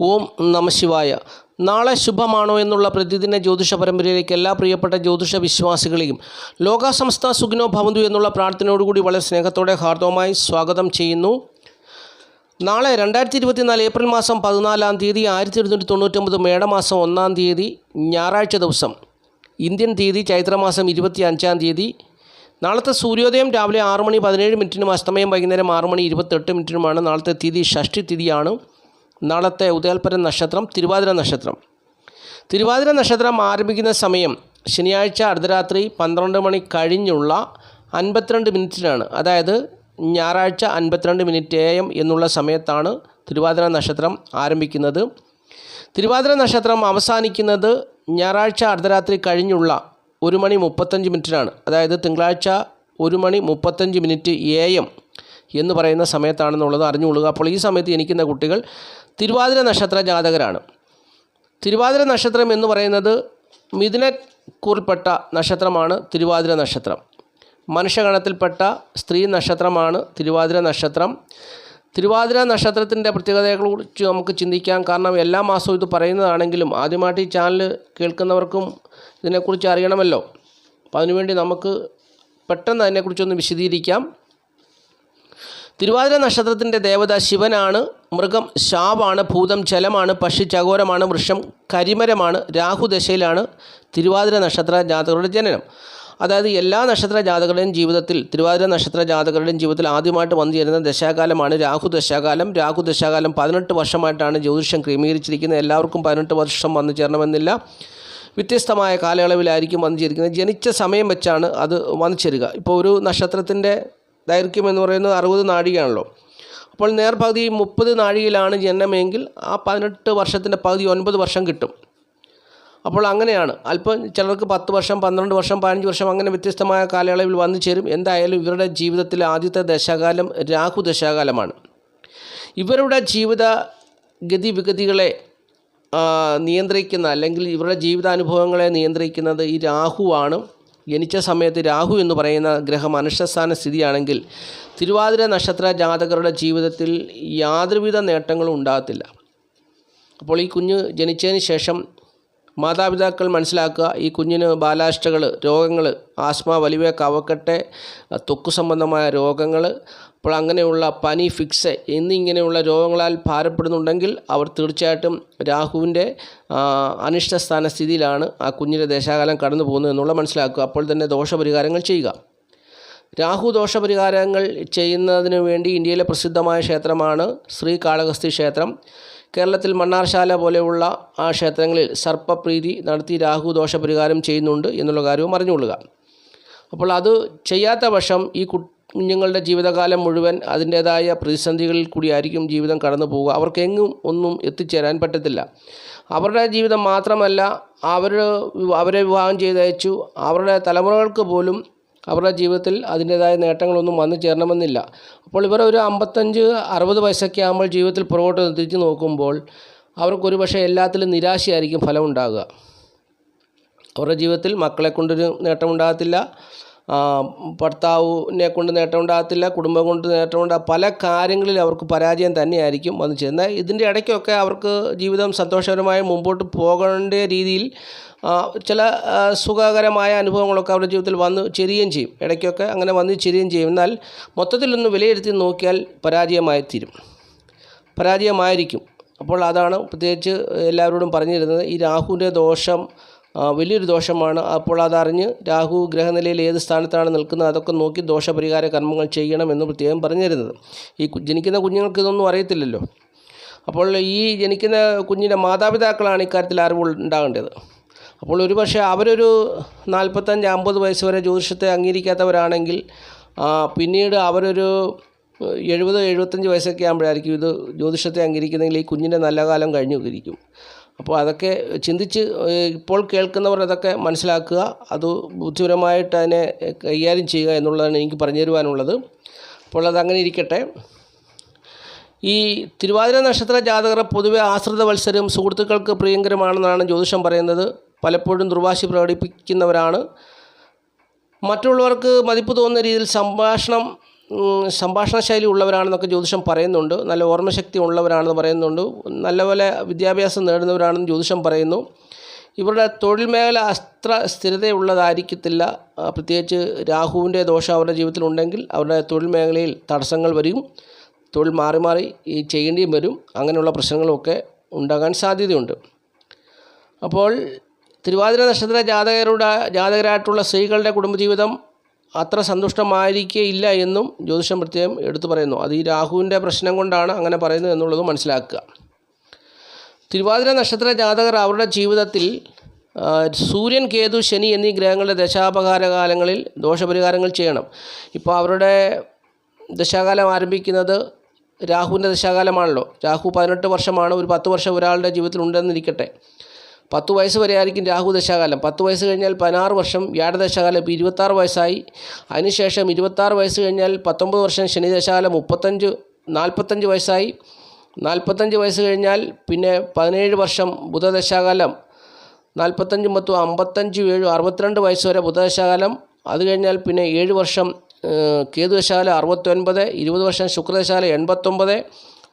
ഓം നമശിവായ. നാളെ ശുഭമാണോ എന്നുള്ള പ്രതിദിന ജ്യോതിഷ പരമ്പരയിലേക്ക് എല്ലാ പ്രിയപ്പെട്ട ജ്യോതിഷ വിശ്വാസികളെയും ലോകാസംസ്ഥ സുഖിനോ ഭവന്തു എന്നുള്ള പ്രാർത്ഥനയോടുകൂടി വളരെ സ്നേഹത്തോടെ ഹാർദവമായി സ്വാഗതം ചെയ്യുന്നു. നാളെ രണ്ടായിരത്തി ഇരുപത്തിനാല് ഏപ്രിൽ മാസം പതിനാലാം തീയതി ആയിരത്തി എഴുന്നൂറ്റി തൊണ്ണൂറ്റൊമ്പത് മേടമാസം ഒന്നാം തീയതി ഞായറാഴ്ച ദിവസം. ഇന്ത്യൻ തീയതി ചൈത്രമാസം ഇരുപത്തി അഞ്ചാം തീയതി. നാളത്തെ സൂര്യോദയം രാവിലെ ആറ് മണി പതിനേഴ് മിനിറ്റിനും അസ്തമയം വൈകുന്നേരം ആറ് മണി ഇരുപത്തെട്ട് മിനിറ്റിനുമാണ്. നാളത്തെ തീയതി ഷഷ്ടി തിഥിയാണ്. നാളത്തെ ഉദയാൽപര നക്ഷത്രം തിരുവാതിര നക്ഷത്രം. തിരുവാതിര നക്ഷത്രം ആരംഭിക്കുന്ന സമയം ശനിയാഴ്ച അർദ്ധരാത്രി പന്ത്രണ്ട് മണി കഴിഞ്ഞുള്ള അൻപത്തിരണ്ട് മിനിറ്റിനാണ്. അതായത് ഞായറാഴ്ച അൻപത്തിരണ്ട് മിനിറ്റ് എ എം എന്നുള്ള സമയത്താണ് തിരുവാതിര നക്ഷത്രം ആരംഭിക്കുന്നത്. തിരുവാതിര നക്ഷത്രം അവസാനിക്കുന്നത് ഞായറാഴ്ച അർദ്ധരാത്രി കഴിഞ്ഞുള്ള ഒരു മണി മുപ്പത്തഞ്ച് മിനിറ്റിനാണ്. അതായത് തിങ്കളാഴ്ച ഒരു മണി മുപ്പത്തഞ്ച് മിനിറ്റ് എ എം എന്ന് പറയുന്ന സമയത്താണെന്നുള്ളത് അറിഞ്ഞുകൊള്ളുക. അപ്പോൾ ഈ സമയത്ത് ജനിക്കുന്ന കുട്ടികൾ തിരുവാതിര നക്ഷത്ര ജാതകരാണ്. തിരുവാതിര നക്ഷത്രം എന്ന് പറയുന്നത് മിഥുനക്കൂറിൽപ്പെട്ട നക്ഷത്രമാണ് തിരുവാതിര നക്ഷത്രം. മനുഷ്യഗണത്തിൽപ്പെട്ട സ്ത്രീ നക്ഷത്രമാണ് തിരുവാതിര നക്ഷത്രം. തിരുവാതിര നക്ഷത്രത്തിന്റെ പ്രത്യേകതകളെക്കുറിച്ച് നമുക്ക് ചിന്തിക്കാം. കാരണം എല്ലാ മാസവും ഇത് പറയുന്നതാണെങ്കിലും ആദ്യമായിട്ട് ഈ ചാനൽ കേൾക്കുന്നവർക്കും ഇതിനെക്കുറിച്ച് അറിയണമല്ലോ. അപ്പോൾ അതിനുവേണ്ടി നമുക്ക് പെട്ടെന്ന് അതിനെക്കുറിച്ചൊന്ന് വിശദീകരിക്കാം. തിരുവാതിര നക്ഷത്രത്തിന്റെ ദേവത ശിവനാണ് മൃഗം ശാപാണ് ഭൂതം ജലമാണ് പക്ഷി ചകോരമാണ് വൃക്ഷം കരിമരമാണ് രാഹുദശയിലാണ് തിരുവാതിര നക്ഷത്ര ജാതകരുടെ ജനനം. അതായത് എല്ലാ നക്ഷത്ര ജാതകരുടെയും ജീവിതത്തിൽ തിരുവാതിര നക്ഷത്ര ജാതകരുടെയും ജീവിതത്തിൽ ആദ്യമായിട്ട് വന്നു ചേരുന്ന ദശാകാലമാണ് രാഹു ദശാകാലം. രാഹു ദശാകാലം പതിനെട്ട് വർഷമായിട്ടാണ് ജ്യോതിഷം ക്രമീകരിച്ചിരിക്കുന്നത്. എല്ലാവർക്കും പതിനെട്ട് വർഷം വന്നു ചേരണമെന്നില്ല. വ്യത്യസ്തമായ കാലയളവിലായിരിക്കും വന്നു ചേരുന്നത്. ജനിച്ച സമയം വെച്ചാണ് അത് വന്നു ചേരുക. ഇപ്പോൾ ഒരു നക്ഷത്രത്തിന്റെ ദൈർഘ്യം എന്ന് പറയുന്നത് അറുപത് നാഴികയാണല്ലോ. അപ്പോൾ നേർപകുതി മുപ്പത് നാഴികയിലാണ് ജനനമെങ്കിൽ ആ പതിനെട്ട് വർഷത്തിന്റെ പകുതി ഒൻപത് വർഷം കിട്ടും. അപ്പോൾ അങ്ങനെയാണ്. അല്പം ചിലർക്ക് പത്ത് വർഷം പന്ത്രണ്ട് വർഷം പതിനഞ്ച് വർഷം അങ്ങനെ വ്യത്യസ്തമായ കാലയളവിൽ വന്നു ചേരും. എന്തായാലും ഇവരുടെ ജീവിതത്തിലെ ആദ്യത്തെ ദശാകാലം രാഹു ദശാകാലമാണ്. ഇവരുടെ ജീവിത ഗതി വിഗതികളെ നിയന്ത്രിക്കുന്ന അല്ലെങ്കിൽ ഇവരുടെ ജീവിതാനുഭവങ്ങളെ നിയന്ത്രിക്കുന്നത് ഈ രാഹുവാണ്. ജനിച്ച സമയത്ത് രാഹു എന്ന് പറയുന്ന ഗ്രഹം അനുഷ്ഠസ്ഥാന സ്ഥിതിയാണെങ്കിൽ തിരുവാതിര നക്ഷത്ര ജാതകരുടെ ജീവിതത്തിൽ യാതൊരുവിധ നേട്ടങ്ങളും ഉണ്ടാകത്തില്ല. അപ്പോൾ ഈ കുഞ്ഞ് ജനിച്ചതിന് ശേഷം മാതാപിതാക്കൾ മനസ്സിലാക്കുക ഈ കുഞ്ഞിന് ബാലാഷ്ടകൾ രോഗങ്ങൾ ആസ്മ വലിയ കവക്കെട്ട് ത്വക്ക് സംബന്ധമായ രോഗങ്ങൾ അപ്പോൾ അങ്ങനെയുള്ള പനി ഫിക്സ് എന്നിങ്ങനെയുള്ള രോഗങ്ങളാൽ ഭാരപ്പെടുന്നുണ്ടെങ്കിൽ അവർ തീർച്ചയായിട്ടും രാഹുവിന്റെ അനിഷ്ടസ്ഥാന സ്ഥിതിയിലാണ് ആ കുഞ്ഞിന്റെ ദേശാകാലം കടന്നു പോകുന്നത് എന്നുള്ള മനസ്സിലാക്കുക. അപ്പോൾ തന്നെ ദോഷപരിഹാരങ്ങൾ ചെയ്യുക. രാഹു ദോഷപരിഹാരങ്ങൾ ചെയ്യുന്നതിന് വേണ്ടി ഇന്ത്യയിലെ പ്രസിദ്ധമായ ക്ഷേത്രമാണ് ശ്രീ കാളഹസ്തി ക്ഷേത്രം. കേരളത്തിൽ മണ്ണാർശാല പോലെയുള്ള ആ ക്ഷേത്രങ്ങളിൽ സർപ്പപ്രീതി നടത്തി രാഹു ദോഷപരിഹാരം ചെയ്യുന്നുണ്ട് എന്നുള്ള കാര്യവും അറിഞ്ഞുകൊള്ളുക. അപ്പോൾ അത് ചെയ്യാത്ത പക്ഷം ഈ കു കുഞ്ഞുങ്ങളുടെ ജീവിതകാലം മുഴുവൻ അതിന്റേതായ പ്രതിസന്ധികളിൽ കൂടിയായിരിക്കും ജീവിതം കടന്നു പോവുക. അവർക്കെങ്ങും ഒന്നും എത്തിച്ചേരാൻ പറ്റത്തില്ല. അവരുടെ ജീവിതം മാത്രമല്ല അവർ അവരെ വിവാഹം ചെയ്തയച്ചു. അവരുടെ തലമുറകൾക്ക് പോലും അവരുടെ ജീവിതത്തിൽ അതിന്റേതായ നേട്ടങ്ങളൊന്നും വന്നു ചേരണമെന്നില്ല. അപ്പോൾ ഇവർ ഒരു അമ്പത്തഞ്ച് അറുപത് വയസ്സൊക്കെ ആകുമ്പോൾ ജീവിതത്തിൽ പുറകോട്ട് തിരിച്ച് നോക്കുമ്പോൾ അവർക്കൊരു പക്ഷേ എല്ലാത്തിലും നിരാശയായിരിക്കും ഫലം ഉണ്ടാകുക അവരുടെ ജീവിതത്തിൽ മക്കളെ കൊണ്ടൊരു നേട്ടമുണ്ടാകത്തില്ല. ഭർത്താവിനെ കൊണ്ട് നേട്ടമുണ്ടാകത്തില്ല കുടുംബം കൊണ്ട് നേട്ടമുണ്ടാ പല കാര്യങ്ങളിൽ അവർക്ക് പരാജയം തന്നെയായിരിക്കും വന്നു ചേരുന്നത്. ഇതിന്റെ ഇടയ്ക്കൊക്കെ അവർക്ക് ജീവിതം സന്തോഷകരമായി മുമ്പോട്ട് പോകേണ്ട രീതിയിൽ ചില സുഖകരമായ അനുഭവങ്ങളൊക്കെ അവരുടെ ജീവിതത്തിൽ വന്ന് ചേരുകയും ചെയ്യും. ഇടയ്ക്കൊക്കെ അങ്ങനെ വന്ന് ചേരുകയും ചെയ്യും. എന്നാൽ മൊത്തത്തിലൊന്ന് വിലയിരുത്തി നോക്കിയാൽ പരാജയമായി തീരും. പരാജയമായിരിക്കും. അപ്പോൾ അതാണ് പ്രത്യേകിച്ച് എല്ലാവരോടും പറഞ്ഞിരുന്നത്. ഈ രാഹുവിന്റെ ദോഷം വലിയൊരു ദോഷമാണ്. അപ്പോൾ അതറിഞ്ഞ് രാഹു ഗ്രഹനിലയിൽ ഏത് സ്ഥാനത്താണ് നിൽക്കുന്നത് അതൊക്കെ നോക്കി ദോഷപരിഹാര കർമ്മങ്ങൾ ചെയ്യണം എന്ന് പ്രത്യേകം പറഞ്ഞിരുന്നത്. ഈ ജനിക്കുന്ന കുഞ്ഞുങ്ങൾക്ക് ഇതൊന്നും അറിയത്തില്ലല്ലോ. അപ്പോൾ ഈ ജനിക്കുന്ന കുഞ്ഞിന്റെ മാതാപിതാക്കളാണ് ഇക്കാര്യത്തിൽ അറിവ് ഉണ്ടാകേണ്ടത്. അപ്പോൾ ഒരു പക്ഷേ അവരൊരു നാൽപ്പത്തഞ്ച് അമ്പത് വയസ്സ് വരെ ജ്യോതിഷത്തെ അംഗീകരിക്കാത്തവരാണെങ്കിൽ പിന്നീട് അവരൊരു എഴുപത് എഴുപത്തഞ്ച് വയസ്സൊക്കെ ആകുമ്പോഴായിരിക്കും ഇത് ജ്യോതിഷത്തെ അംഗീകരിക്കുന്നെങ്കിൽ ഈ കുഞ്ഞിന്റെ നല്ല കാലം കഴിഞ്ഞു ഇരിക്കും അപ്പോൾ അതൊക്കെ ചിന്തിച്ച് ഇപ്പോൾ കേൾക്കുന്നവർ അതൊക്കെ മനസ്സിലാക്കുക അത് ബുദ്ധിപരമായിട്ട് അതിനെ കൈകാര്യം ചെയ്യുക എന്നുള്ളതാണ് എനിക്ക് പറഞ്ഞു തരുവാനുള്ളത്. അപ്പോൾ അതങ്ങനെ ഇരിക്കട്ടെ. ഈ തിരുവാതിര നക്ഷത്ര ജാതകർ പൊതുവെ ആശ്രിത വത്സരം സുഹൃത്തുക്കൾക്ക് പ്രിയങ്കരമാണെന്നാണ് ജ്യോതിഷം പറയുന്നത്. പലപ്പോഴും ദുർവാശി പ്രകടിപ്പിക്കുന്നവരാണ്. മറ്റുള്ളവർക്ക് മതിപ്പ് തോന്നുന്ന രീതിയിൽ സംഭാഷണം സംഭാഷണ ശൈലി ഉള്ളവരാണെന്നൊക്കെ ജ്യോതിഷം പറയുന്നുണ്ട്. നല്ല ഓർമ്മശക്തി ഉള്ളവരാണെന്ന് പറയുന്നുണ്ട് നല്ലപോലെ വിദ്യാഭ്യാസം നേടുന്നവരാണെന്ന് ജ്യോതിഷം പറയുന്നു. ഇവരുടെ തൊഴിൽ മേഖല അത്ര സ്ഥിരതയുള്ളതായിരിക്കത്തില്ല. പ്രത്യേകിച്ച് രാഹുവിന്റെ ദോഷം അവരുടെ ജീവിതത്തിലുണ്ടെങ്കിൽ അവരുടെ തൊഴിൽ മേഖലയിൽ തടസ്സങ്ങൾ വരും. തൊഴിൽ മാറി മാറി ഈ ചെയ്യേണ്ടിയും വരും. അങ്ങനെയുള്ള പ്രശ്നങ്ങളൊക്കെ ഉണ്ടാകാൻ സാധ്യതയുണ്ട്. അപ്പോൾ തിരുവാതിര നക്ഷത്ര ജാതകരുടെ ജാതകരായിട്ടുള്ള സ്ത്രീകളുടെ കുടുംബജീവിതം അത്ര സന്തുഷ്ടമായിരിക്കുകയില്ല എന്നും ജ്യോതിഷം പ്രത്യേകം എടുത്തു പറയുന്നു. അത് ഈ രാഹുവിന്റെ പ്രശ്നം കൊണ്ടാണ് അങ്ങനെ പറയുന്നത് എന്നുള്ളത് മനസ്സിലാക്കുക. തിരുവാതിര നക്ഷത്ര ജാതകർ അവരുടെ ജീവിതത്തിൽ സൂര്യൻ കേതു ശനി എന്നീ ഗ്രഹങ്ങളുടെ ദശാപകാര കാലങ്ങളിൽ ദോഷപരിഹാരങ്ങൾ ചെയ്യണം. ഇപ്പോൾ അവരുടെ ദശാകാലം ആരംഭിക്കുന്നത് രാഹുവിന്റെ ദശാകാലമാണല്ലോ. രാഹു പതിനെട്ട് വർഷമാണ്. ഒരു പത്ത് വർഷം ഒരാളുടെ ജീവിതത്തിൽ ഉണ്ടെന്നിരിക്കട്ടെ. പത്ത് വയസ്സ് വരെ ആയിരിക്കും രാഹു ദശാകാലം. പത്ത് വയസ്സ് കഴിഞ്ഞാൽ പതിനാറ് വർഷം വ്യാഴദശാകാലം ഇപ്പോൾ ഇരുപത്താറ് വയസ്സായി. അതിനുശേഷം ഇരുപത്താറ് വയസ്സ് കഴിഞ്ഞാൽ പത്തൊമ്പത് വർഷം ശനി ദശാകാലം മുപ്പത്തഞ്ച് നാൽപ്പത്തഞ്ച് വയസ്സായി. നാൽപ്പത്തഞ്ച് വയസ്സ് കഴിഞ്ഞാൽ പിന്നെ പതിനേഴ് വർഷം ബുധദശാകാലം നാൽപ്പത്തഞ്ച് മൊത്തം അമ്പത്തഞ്ച് ഏഴ് അറുപത്തിരണ്ട് വയസ്സ് വരെ ബുധദശാകാലം അത് കഴിഞ്ഞാൽ പിന്നെ ഏഴ് വർഷം കേതുദശാല അറുപത്തൊൻപത് ഇരുപത് വർഷം ശുക്രദശാല എൺപത്തൊമ്പത്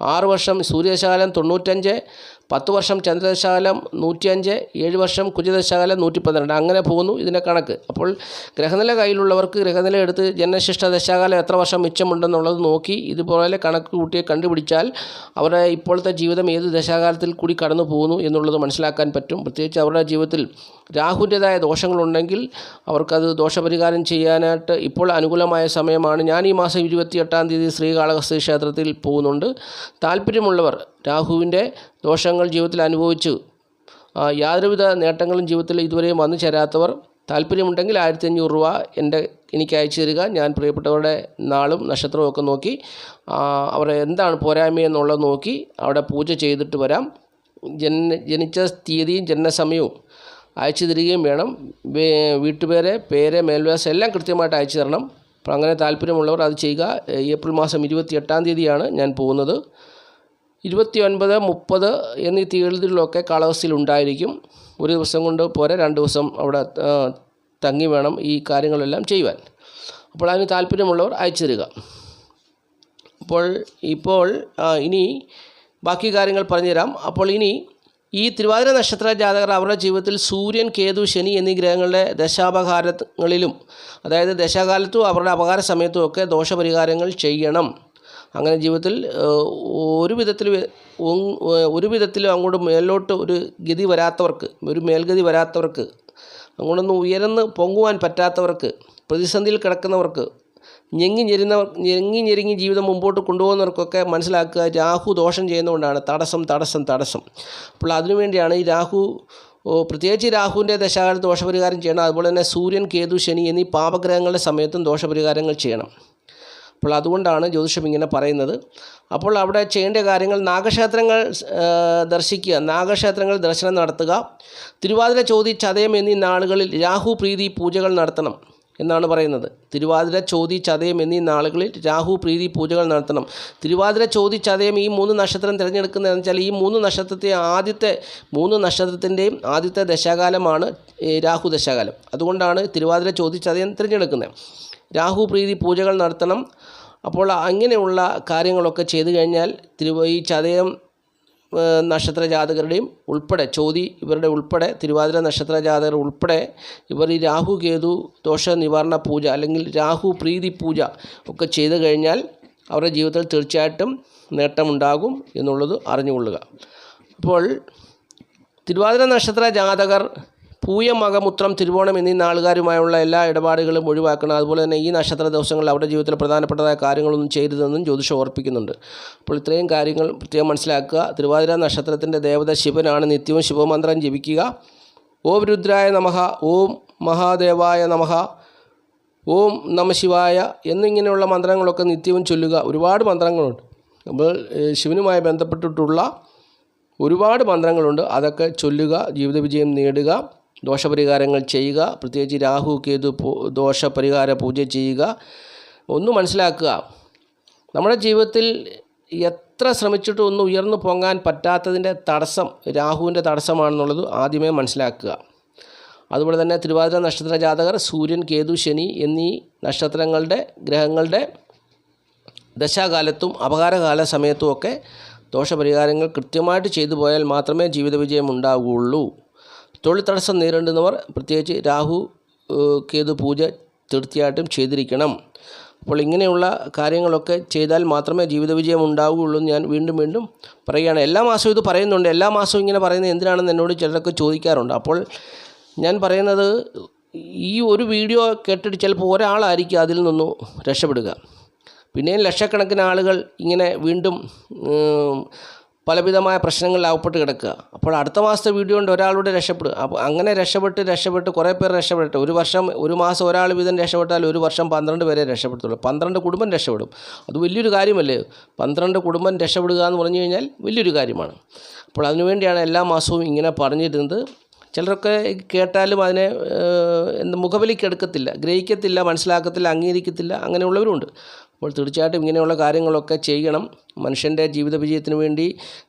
ആറ് വർഷം സൂര്യദശാലം തൊണ്ണൂറ്റഞ്ച് പത്ത് വർഷം ചന്ദ്രദശാകാലം നൂറ്റിയഞ്ച് ഏഴ് വർഷം കുജദശാകാലം നൂറ്റി പന്ത്രണ്ട് അങ്ങനെ പോകുന്നു ഇതിന്റെ കണക്ക്. അപ്പോൾ ഗ്രഹനില കയ്യിലുള്ളവർക്ക് ഗ്രഹനില എടുത്ത് ജനശിഷ്ട ദശാകാലം എത്ര വർഷം മിച്ചമുണ്ടെന്നുള്ളത് നോക്കി ഇതുപോലെ കണക്ക് കൂട്ടിയെ കണ്ടുപിടിച്ചാൽ അവരുടെ ഇപ്പോഴത്തെ ജീവിതം ഏത് ദശാകാലത്തിൽ കൂടി കടന്നു പോകുന്നു എന്നുള്ളത് മനസ്സിലാക്കാൻ പറ്റും. പ്രത്യേകിച്ച് അവരുടെ ജീവിതത്തിൽ രാഹുവിന്റെതായ ദോഷങ്ങളുണ്ടെങ്കിൽ അവർക്കത് ദോഷപരിഹാരം ചെയ്യാനായിട്ട് ഇപ്പോൾ അനുകൂലമായ സമയമാണ്. ഞാൻ ഈ മാസം ഇരുപത്തിയെട്ടാം തീയതി ശ്രീകാളഹസ്തി ക്ഷേത്രത്തിൽ പോകുന്നുണ്ട്. താല്പര്യമുള്ളവർ രാഹുവിന്റെ ദോഷങ്ങൾ ജീവിതത്തിൽ അനുഭവിച്ചു. യാതൊരുവിധ നേട്ടങ്ങളും ജീവിതത്തിൽ ഇതുവരെയും വന്നു ചേരാത്തവർ താല്പര്യമുണ്ടെങ്കിൽ ആയിരത്തി അഞ്ഞൂറ് രൂപ എന്റെ എനിക്ക് അയച്ചു തരിക. ഞാൻ പ്രിയപ്പെട്ടവരുടെ നാളും നക്ഷത്രവും ഒക്കെ നോക്കി അവർ എന്താണ് പോരായ്മ എന്നുള്ളത് നോക്കി അവിടെ പൂജ ചെയ്തിട്ട് വരാം. ജന ജനിച്ച തീയതിയും ജനനസമയവും അയച്ചു തരികയും വേണം. വീട്ടുപേരെ പേര് മേൽവിലാസം എല്ലാം കൃത്യമായിട്ട് അയച്ചു തരണം. അപ്പോൾ അങ്ങനെ താല്പര്യമുള്ളവർ അത് ചെയ്യുക. ഏപ്രിൽ മാസം ഇരുപത്തി എട്ടാം തീയതിയാണ് ഞാൻ പോകുന്നത്. ഇരുപത്തി ഒൻപത് മുപ്പത് എന്നീ തീയതികളിലൊക്കെ കാലാവസ്ഥയിൽ ഉണ്ടായിരിക്കും. ഒരു ദിവസം കൊണ്ട് പോരെ രണ്ട് ദിവസം അവിടെ തങ്ങി വേണം ഈ കാര്യങ്ങളെല്ലാം ചെയ്യുവാൻ. അപ്പോൾ അതിന് താല്പര്യമുള്ളവർ അയച്ചു തരിക അപ്പോൾ ഇപ്പോൾ ഇനി ബാക്കി കാര്യങ്ങൾ പറഞ്ഞുതരാം. അപ്പോൾ ഇനി ഈ തിരുവാതിര നക്ഷത്ര ജാതകർ അവരുടെ ജീവിതത്തിൽ സൂര്യൻ കേതു ശനി എന്നീ ഗ്രഹങ്ങളുടെ ദശാപകാരങ്ങളിലും അതായത് ദശാകാലത്തും അവരുടെ അപകാര സമയത്തും ഒക്കെ ദോഷപരിഹാരങ്ങൾ ചെയ്യണം. അങ്ങനെ ജീവിതത്തിൽ ഒരു വിധത്തിൽ ഒരു വിധത്തിലും അങ്ങോട്ട് മേലോട്ട് ഒരു ഗതി വരാത്തവർക്ക് ഒരു മേൽഗതി വരാത്തവർക്ക് അങ്ങോട്ടൊന്ന് ഉയർന്ന് പൊങ്ങുവാൻ പറ്റാത്തവർക്ക് പ്രതിസന്ധിയിൽ കിടക്കുന്നവർക്ക് ഞെങ്ങി ഞെരുന്നവർ ഞെങ്ങി ഞെരുങ്ങി ജീവിതം മുമ്പോട്ട് കൊണ്ടുപോകുന്നവർക്കൊക്കെ മനസ്സിലാക്കുക രാഹു ദോഷം ചെയ്യുന്നതുകൊണ്ടാണ്. തടസ്സം തടസ്സം തടസ്സം. അപ്പോൾ അതിനുവേണ്ടിയാണ് ഈ രാഹു പ്രത്യേകിച്ച് രാഹുവിന്റെ ദശാകാലത്ത് ദോഷപരിഹാരം ചെയ്യണം. അതുപോലെ തന്നെ സൂര്യൻ കേതു ശനി എന്നീ പാപഗ്രഹങ്ങളുടെ സമയത്തും ദോഷപരിഹാരങ്ങൾ ചെയ്യണം. അപ്പോൾ അതുകൊണ്ടാണ് ജ്യോതിഷം ഇങ്ങനെ പറയുന്നത്. അപ്പോൾ അവിടെ ചെയ്യേണ്ട കാര്യങ്ങൾ നാഗക്ഷേത്രങ്ങൾ ദർശിക്കുക. നാഗക്ഷേത്രങ്ങൾ ദർശനം നടത്തുക. തിരുവാതിര ചോതി ചതയം എന്നീ നാളുകളിൽ രാഹു പ്രീതി പൂജകൾ നടത്തണം എന്നാണ് പറയുന്നത്. തിരുവാതിര ചോതി ചതയം എന്നീ നാളുകളിൽ രാഹു പ്രീതി പൂജകൾ നടത്തണം. തിരുവാതിര ചോതി ചതയം ഈ മൂന്ന് നക്ഷത്രം തിരഞ്ഞെടുക്കുന്നതെന്ന് വെച്ചാൽ ഈ മൂന്ന് നക്ഷത്രത്തെ ആദ്യത്തെ മൂന്ന് നക്ഷത്രത്തിന്റെയും ആദ്യത്തെ ദശാകാലമാണ് രാഹു ദശാകാലം. അതുകൊണ്ടാണ് തിരുവാതിര ചോതി ചതയം തിരഞ്ഞെടുക്കുന്നത്. രാഹു പ്രീതി പൂജകൾ നടത്തണം. അപ്പോൾ അങ്ങനെയുള്ള കാര്യങ്ങളൊക്കെ ചെയ്തു കഴിഞ്ഞാൽ തിരുവ ഈ ചതയം നക്ഷത്ര ജാതകരുടെയും ഉൾപ്പെടെ ചോതി ഇവരുടെ ഉൾപ്പെടെ തിരുവാതിര നക്ഷത്ര ജാതകർ ഉൾപ്പെടെ ഇവർ ഈ രാഹു കേതു ദോഷ നിവാരണ പൂജ അല്ലെങ്കിൽ രാഹു പ്രീതി പൂജ ഒക്കെ ചെയ്തു കഴിഞ്ഞാൽ അവരുടെ ജീവിതത്തിൽ തീർച്ചയായിട്ടും നേട്ടമുണ്ടാകും എന്നുള്ളത് അറിഞ്ഞുകൊള്ളുക. അപ്പോൾ തിരുവാതിര നക്ഷത്ര ജാതകർ പൂയം മകമുത്രം തിരുവോണം എന്നീ നാളുകാരുമായുള്ള എല്ലാ ഇടപാടുകളും ഒഴിവാക്കണം. അതുപോലെ തന്നെ ഈ നക്ഷത്ര ദിവസങ്ങളിൽ അവരുടെ ജീവിതത്തിൽ പ്രധാനപ്പെട്ടതായ കാര്യങ്ങളൊന്നും ചെയ്തതെന്നും ജ്യോതിഷം ഓർപ്പിക്കുന്നുണ്ട്. അപ്പോൾ ഇത്രയും കാര്യങ്ങൾ പ്രത്യേകം മനസ്സിലാക്കുക. തിരുവാതിര നക്ഷത്രത്തിന്റെ ദേവത ശിവനാണ്. നിത്യവും ശിവമന്ത്രം ജപിക്കുക. ഓം രുദ്രായ നമഹ ഓം മഹാദേവായ നമഹ ഓം നമ ശിവായ എന്നിങ്ങനെയുള്ള മന്ത്രങ്ങളൊക്കെ നിത്യവും ചൊല്ലുക. ഒരുപാട് മന്ത്രങ്ങളുണ്ട്. നമ്മൾ ശിവനുമായി ബന്ധപ്പെട്ടിട്ടുള്ള ഒരുപാട് മന്ത്രങ്ങളുണ്ട്. അതൊക്കെ ചൊല്ലുക ജീവിത വിജയം നേടുക. ദോഷപരിഹാരങ്ങൾ ചെയ്യുക പ്രത്യേകിച്ച് രാഹു കേതു ദോഷപരിഹാര പൂജ ചെയ്യുക ഒന്ന് മനസ്സിലാക്കുക. നമ്മുടെ ജീവിതത്തിൽ എത്ര ശ്രമിച്ചിട്ടും ഒന്ന് ഉയർന്നു പൊങ്ങാൻ പറ്റാത്തതിന്റെ തടസ്സം രാഹുവിന്റെ തടസ്സമാണെന്നുള്ളത് ആദ്യമേ മനസ്സിലാക്കുക. അതുപോലെ തന്നെ തിരുവാതിര നക്ഷത്ര ജാതകർ സൂര്യൻ കേതു ശനി എന്നീ നക്ഷത്രങ്ങളുടെ ഗ്രഹങ്ങളുടെ ദശാകാലത്തും അപകാരകാല സമയത്തും ഒക്കെ ദോഷപരിഹാരങ്ങൾ കൃത്യമായിട്ട് ചെയ്തു പോയാൽ മാത്രമേ ജീവിത വിജയം ഉണ്ടാവുകയുള്ളൂ തൊഴിൽ തടസ്സം നേരിടുന്നവർ പ്രത്യേകിച്ച് രാഹു കേതു പൂജ തീർച്ചയായിട്ടും ചെയ്തിരിക്കണം. അപ്പോൾ ഇങ്ങനെയുള്ള കാര്യങ്ങളൊക്കെ ചെയ്താൽ മാത്രമേ ജീവിത വിജയം ഉണ്ടാവുകയുള്ളൂ എന്ന് ഞാൻ വീണ്ടും വീണ്ടും പറയുകയാണ്. എല്ലാ മാസവും ഇത് പറയുന്നുണ്ട്. എല്ലാ മാസവും ഇങ്ങനെ പറയുന്നത് എന്തിനാണെന്ന് എന്നോട് ചിലരൊക്കെ ചോദിക്കാറുണ്ട്. അപ്പോൾ ഞാൻ പറയുന്നത് ഈ ഒരു വീഡിയോ കേട്ടിട്ട് ചിലപ്പോൾ ഒരാളായിരിക്കും അതിൽ നിന്നും രക്ഷപ്പെടുക. പിന്നെയും ലക്ഷക്കണക്കിന് ആളുകൾ ഇങ്ങനെ വീണ്ടും പലവിധമായ പ്രശ്നങ്ങളിൽ അകപ്പെട്ട് കിടക്കുക. അപ്പോൾ അടുത്ത മാസത്തെ വീഡിയോ കൊണ്ട് ഒരാളൂടെ രക്ഷപ്പെടുക. അപ്പോൾ അങ്ങനെ രക്ഷപ്പെട്ട് രക്ഷപ്പെട്ട് കുറേ പേർ രക്ഷപ്പെട്ട് ഒരു വർഷം ഒരു മാസം ഒരാൾ വീതം രക്ഷപ്പെട്ടാൽ ഒരു വർഷം പന്ത്രണ്ട് പേരെ രക്ഷപ്പെടുത്തുള്ളൂ. പന്ത്രണ്ട് കുടുംബം രക്ഷപ്പെടും. അത് വലിയൊരു കാര്യമല്ലേ? പന്ത്രണ്ട് കുടുംബം രക്ഷപ്പെടുക എന്ന് പറഞ്ഞു കഴിഞ്ഞാൽ വലിയൊരു കാര്യമാണ്. അപ്പോൾ അതിനുവേണ്ടിയാണ് എല്ലാ മാസവും ഇങ്ങനെ പറഞ്ഞിരുന്നത്. ചിലരൊക്കെ കേട്ടാലും അതിനെ ഏഹ്, എന്ത് മുഖവിലിക്കെടുക്കത്തില്ല ഗ്രഹിക്കത്തില്ല മനസ്സിലാക്കത്തില്ല അംഗീകരിക്കത്തില്ല അങ്ങനെയുള്ളവരുണ്ട്. അപ്പോൾ തീർച്ചയായിട്ടും ഇങ്ങനെയുള്ള കാര്യങ്ങളൊക്കെ ചെയ്യണം. മനുഷ്യന്റെ ജീവിത വിജയത്തിന് വേണ്ടി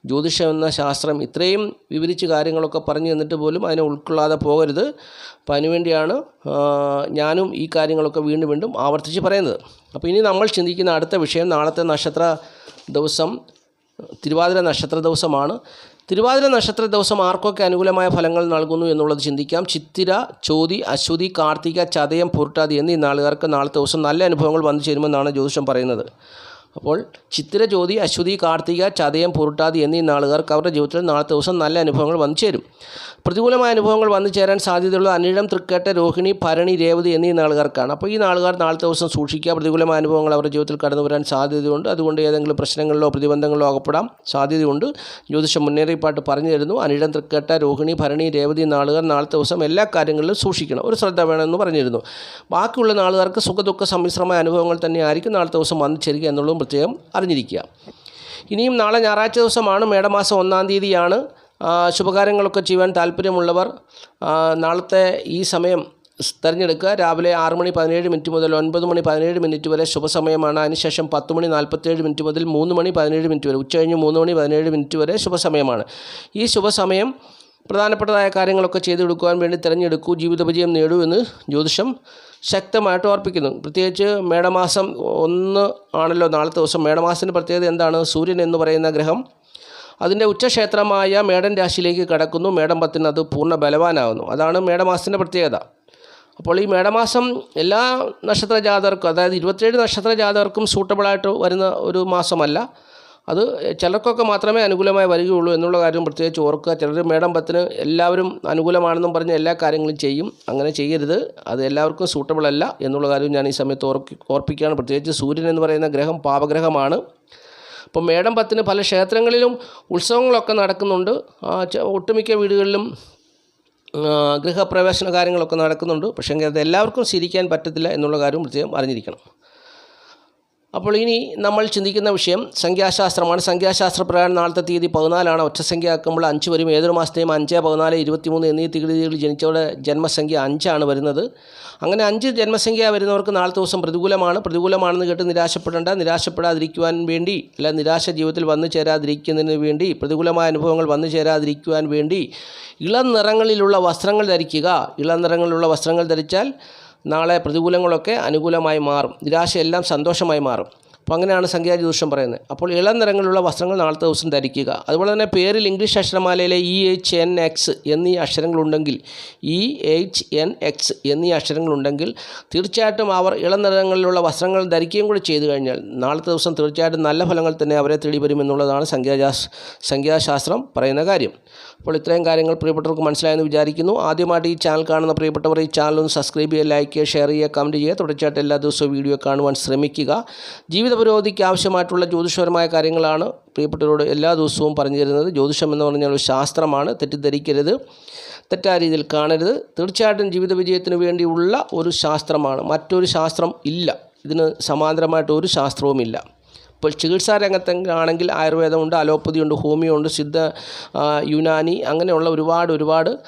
ജ്യോതിഷം എന്ന ശാസ്ത്രം ഇത്രയും വിവരിച്ച് കാര്യങ്ങളൊക്കെ പറഞ്ഞു തന്നിട്ട് പോലും അതിനെ ഉൾക്കൊള്ളാതെ പോകരുത്. അപ്പോൾ അതിനുവേണ്ടിയാണ് ഞാനും ഈ കാര്യങ്ങളൊക്കെ വീണ്ടും വീണ്ടും ആവർത്തിച്ച് പറയുന്നത്. അപ്പോൾ ഇനി നമ്മൾ ചിന്തിക്കുന്ന അടുത്ത വിഷയം നാളത്തെ നക്ഷത്ര ദിവസം തിരുവാതിര നക്ഷത്ര ദിവസമാണ്. തിരുവാതിര നക്ഷത്ര ദിവസം ആർക്കൊക്കെ അനുകൂലമായ ഫലങ്ങൾ നൽകുന്നു എന്നുള്ളത് ചിന്തിക്കാം. ചിത്തിര ചോതി അശ്വതി കാർത്തിക ചതയം പുരുട്ടാതി എന്നീ നാളുകാർക്ക് നാളത്തെ ദിവസം നല്ല അനുഭവങ്ങൾ വന്നു ചേരുമെന്നാണ് ജ്യോതിഷം പറയുന്നത്. അപ്പോൾ ചിത്തിര ജ്യോതി അശ്വതി കാർത്തിക ചതയം പുരുട്ടാതി എന്നീ നാളുകാർക്ക് അവരുടെ ജീവിതത്തിൽ നാളത്തെ ദിവസം നല്ല അനുഭവങ്ങൾ വന്നു ചേരും. പ്രതികൂലമായ അനുഭവങ്ങൾ വന്നു ചേരാൻ സാധ്യതയുള്ള അനിഴം തൃക്കേട്ട രോഹിണി ഭരണി രേവതി എന്നീ നാളുകാർക്കാണ്. അപ്പോൾ ഈ നാളുകാർ നാളത്തെ ദിവസം സൂക്ഷിക്കുക. പ്രതികൂലമായ അനുഭവങ്ങൾ അവരുടെ ജീവിതത്തിൽ കടന്നു വരാൻ സാധ്യതയുണ്ട്. അതുകൊണ്ട് ഏതെങ്കിലും പ്രശ്നങ്ങളിലോ പ്രതിബന്ധങ്ങളിലോ അകപ്പെടാം. സാധ്യതയുണ്ട്. ജ്യോതിഷം മുന്നേറിയപ്പാട്ട് പറഞ്ഞു തരുന്നു. അനിഴം തൃക്കേട്ട രോഹിണി ഭരണി രേവതി നാളുകാർ നാളത്തെ ദിവസം എല്ലാ കാര്യങ്ങളിലും സൂക്ഷിക്കണം. ഒരു ശ്രദ്ധ വേണമെന്ന് പറഞ്ഞിരുന്നു. ബാക്കിയുള്ള നാളുകാർക്ക് സുഖദുഃഖ സമ്മിശ്രമായ അനുഭവങ്ങൾ തന്നെയായിരിക്കും നാളത്തെ ദിവസം വന്നു ചേരുക എന്നുള്ളതും പ്രത്യേകം അറിഞ്ഞിരിക്കുക. ഇനിയും നാളെ ഞായറാഴ്ച ദിവസമാണ് മേടമാസം ഒന്നാം തീയതിയാണ്. ശുഭകാര്യങ്ങളൊക്കെ ചെയ്യുവാൻ താല്പര്യമുള്ളവർ നാളത്തെ ഈ സമയം തിരഞ്ഞെടുക്കുക. രാവിലെ ആറ് മണി പതിനേഴ് മിനിറ്റ് മുതൽ ഒൻപത് മണി പതിനേഴ് മിനിറ്റ് വരെ ശുഭസമയമാണ്. അതിനുശേഷം പത്ത് മണി നാൽപ്പത്തേഴ് മിനിറ്റ് മുതൽ മൂന്ന് മണി പതിനേഴ് മിനിറ്റ് വരെ ഉച്ചകഴിഞ്ഞ് മൂന്ന് മണി പതിനേഴ് മിനിറ്റ് വരെ ശുഭസമയമാണ്. ഈ ശുഭസമയം പ്രധാനപ്പെട്ടതായ കാര്യങ്ങളൊക്കെ ചെയ്തു കൊടുക്കുവാൻ വേണ്ടി തിരഞ്ഞെടുക്കൂ. ജീവിതപരിചയം നേടൂ എന്ന് ജ്യോതിഷം ശക്തമായിട്ട് ഓർപ്പിക്കുന്നു പ്രത്യേകിച്ച് മേടമാസം ഒന്ന് ആണല്ലോ നാളത്തെ ദിവസം. മേടമാസത്തിന്റെ പ്രത്യേകത എന്താണ്? സൂര്യൻ എന്ന് പറയുന്ന ഗ്രഹം അതിന്റെ ഉച്ചക്ഷേത്രമായ മേടൻ രാശിയിലേക്ക് കടക്കുന്നു. മേടം പത്തിന് അത് പൂർണ ബലവാനാകുന്നു. അതാണ് മേടമാസത്തിന്റെ പ്രത്യേകത. അപ്പോൾ ഈ മേടമാസം എല്ലാ നക്ഷത്ര ജാതകർക്കും അതായത് ഇരുപത്തേഴ് നക്ഷത്ര ജാതകർക്കും സൂട്ടബിളായിട്ട് വരുന്ന ഒരു മാസമല്ല. അത് ചിലർക്കൊക്കെ മാത്രമേ അനുകൂലമായി വരികയുള്ളൂ എന്നുള്ള കാര്യം പ്രത്യേകിച്ച് ഓർക്കുക. ചിലർ മേടം പത്തിന് എല്ലാവരും അനുകൂലമാണെന്നും പറഞ്ഞ് എല്ലാ കാര്യങ്ങളും ചെയ്യും. അങ്ങനെ ചെയ്യരുത്. അത് എല്ലാവർക്കും സൂട്ടബിൾ അല്ല എന്നുള്ള കാര്യം ഞാൻ ഈ സമയത്ത് ഓർക്കി ഓർപ്പിക്കുകയാണ്. പ്രത്യേകിച്ച് സൂര്യൻ എന്ന് പറയുന്ന ഗ്രഹം പാപഗ്രഹമാണ്. അപ്പോൾ മേടം പത്തിന് പല ക്ഷേത്രങ്ങളിലും ഉത്സവങ്ങളൊക്കെ നടക്കുന്നുണ്ട്. ഒട്ടുമിക്ക വീടുകളിലും ഗൃഹപ്രവേശന കാര്യങ്ങളൊക്കെ നടക്കുന്നുണ്ട്. പക്ഷേ അത് എല്ലാവർക്കും ശരിക്കാൻ പറ്റത്തില്ല എന്നുള്ള കാര്യം പ്രത്യേകം അറിഞ്ഞിരിക്കണം. അപ്പോൾ ഇനി നമ്മൾ ചിന്തിക്കുന്ന വിഷയം സംഖ്യാശാസ്ത്രമാണ്. സംഖ്യാശാസ്ത്രപ്രകാരം നാളത്തെ തീയതി പതിനാലാണ്. ഒറ്റസംഖ്യ ആക്കുമ്പോൾ അഞ്ച് വരും. ഏതൊരു മാസത്തെയും അഞ്ച് പതിനാല് ഇരുപത്തിമൂന്ന് എന്നീ തീയതികളിൽ ജനിച്ചവരുടെ ജന്മസംഖ്യ അഞ്ചാണ് വരുന്നത്. അങ്ങനെ അഞ്ച് ജന്മസംഖ്യ വരുന്നവർക്ക് നാളത്തെ ദിവസം പ്രതികൂലമാണ്. പ്രതികൂലമാണെന്ന് കേട്ട് നിരാശപ്പെടേണ്ട. നിരാശപ്പെടാതിരിക്കുവാൻ വേണ്ടി അല്ല നിരാശ ജീവിതത്തിൽ വന്നു ചേരാതിരിക്കുന്നതിന് വേണ്ടി പ്രതികൂലമായ അനുഭവങ്ങൾ വന്നു ചേരാതിരിക്കുവാൻ വേണ്ടി ഇളം നിറങ്ങളിലുള്ള വസ്ത്രങ്ങൾ ധരിക്കുക. ഇളം നിറങ്ങളിലുള്ള വസ്ത്രങ്ങൾ ധരിച്ചാൽ നാളെ പ്രതികൂലങ്ങളൊക്കെ അനുകൂലമായി മാറും. നിരാശയെല്ലാം സന്തോഷമായി മാറും. അപ്പോൾ അങ്ങനെയാണ് സംഖ്യാജ്യോതിഷം പറയുന്നത്. അപ്പോൾ ഇളം നിറങ്ങളിലുള്ള വസ്ത്രങ്ങൾ നാളത്തെ ദിവസം ധരിക്കുക. അതുപോലെ തന്നെ പേരിൽ ഇംഗ്ലീഷ് അക്ഷരമാലയിലെ ഇ എച്ച് എൻ എക്സ് എന്നീ അക്ഷരങ്ങളുണ്ടെങ്കിൽ ഇ എച്ച് എൻ എക്സ് എന്നീ അക്ഷരങ്ങളുണ്ടെങ്കിൽ തീർച്ചയായിട്ടും അവർ ഇളം നിറങ്ങളിലുള്ള വസ്ത്രങ്ങൾ ധരിക്കുകയും കൂടി ചെയ്തു കഴിഞ്ഞാൽ നാളത്തെ ദിവസം തീർച്ചയായിട്ടും നല്ല ഫലങ്ങൾ തന്നെ അവരെ തേടി വരുമെന്നുള്ളതാണ് സംഖ്യാശാസ് സംഖ്യാശാസ്ത്രം പറയുന്ന കാര്യം. അപ്പോൾ ഇത്രയും കാര്യങ്ങൾ പ്രിയപ്പെട്ടവർക്ക് മനസ്സിലായെന്ന് വിചാരിക്കുന്നു. ആദ്യമായിട്ട് ഈ ചാനൽ കാണുന്ന പ്രിയപ്പെട്ടവർ ഈ ചാനൽ ഒന്ന് സബ്സ്ക്രൈബ് ചെയ്യുക ലൈക്ക് ചെയ്യുക ഷെയർ ചെയ്യുക കമന്റ് ചെയ്യുക. തുടർച്ചയായിട്ട് എല്ലാ ദിവസവും വീഡിയോ കാണുവാൻ ശ്രമിക്കുക. ജീവിത പുരോഗതിക്ക് ആവശ്യമായിട്ടുള്ള ജ്യോതിഷപരമായ കാര്യങ്ങളാണ് പ്രിയപ്പെട്ടവരോട് എല്ലാ ദിവസവും പറഞ്ഞു തരുന്നത്. ജ്യോതിഷം എന്ന് പറഞ്ഞാൽ ഒരു ശാസ്ത്രമാണ്. തെറ്റിദ്ധരിക്കരുത്. തെറ്റായ രീതിയിൽ കാണരുത്. തീർച്ചയായിട്ടും ജീവിത വിജയത്തിന് വേണ്ടിയുള്ള ഒരു ശാസ്ത്രമാണ്. മറ്റൊരു ശാസ്ത്രം ഇല്ല. ഇതിന് സമാന്തരമായിട്ട് ഒരു ശാസ്ത്രവുമില്ല. ഇപ്പോൾ ചികിത്സാ രംഗത്താണെങ്കിൽ ആയുർവേദമുണ്ട് അലോപ്പതിയുണ്ട് ഹോമിയോ ഉണ്ട് സിദ്ധ യുനാനി അങ്ങനെയുള്ള ഒരുപാട് ഒരുപാട്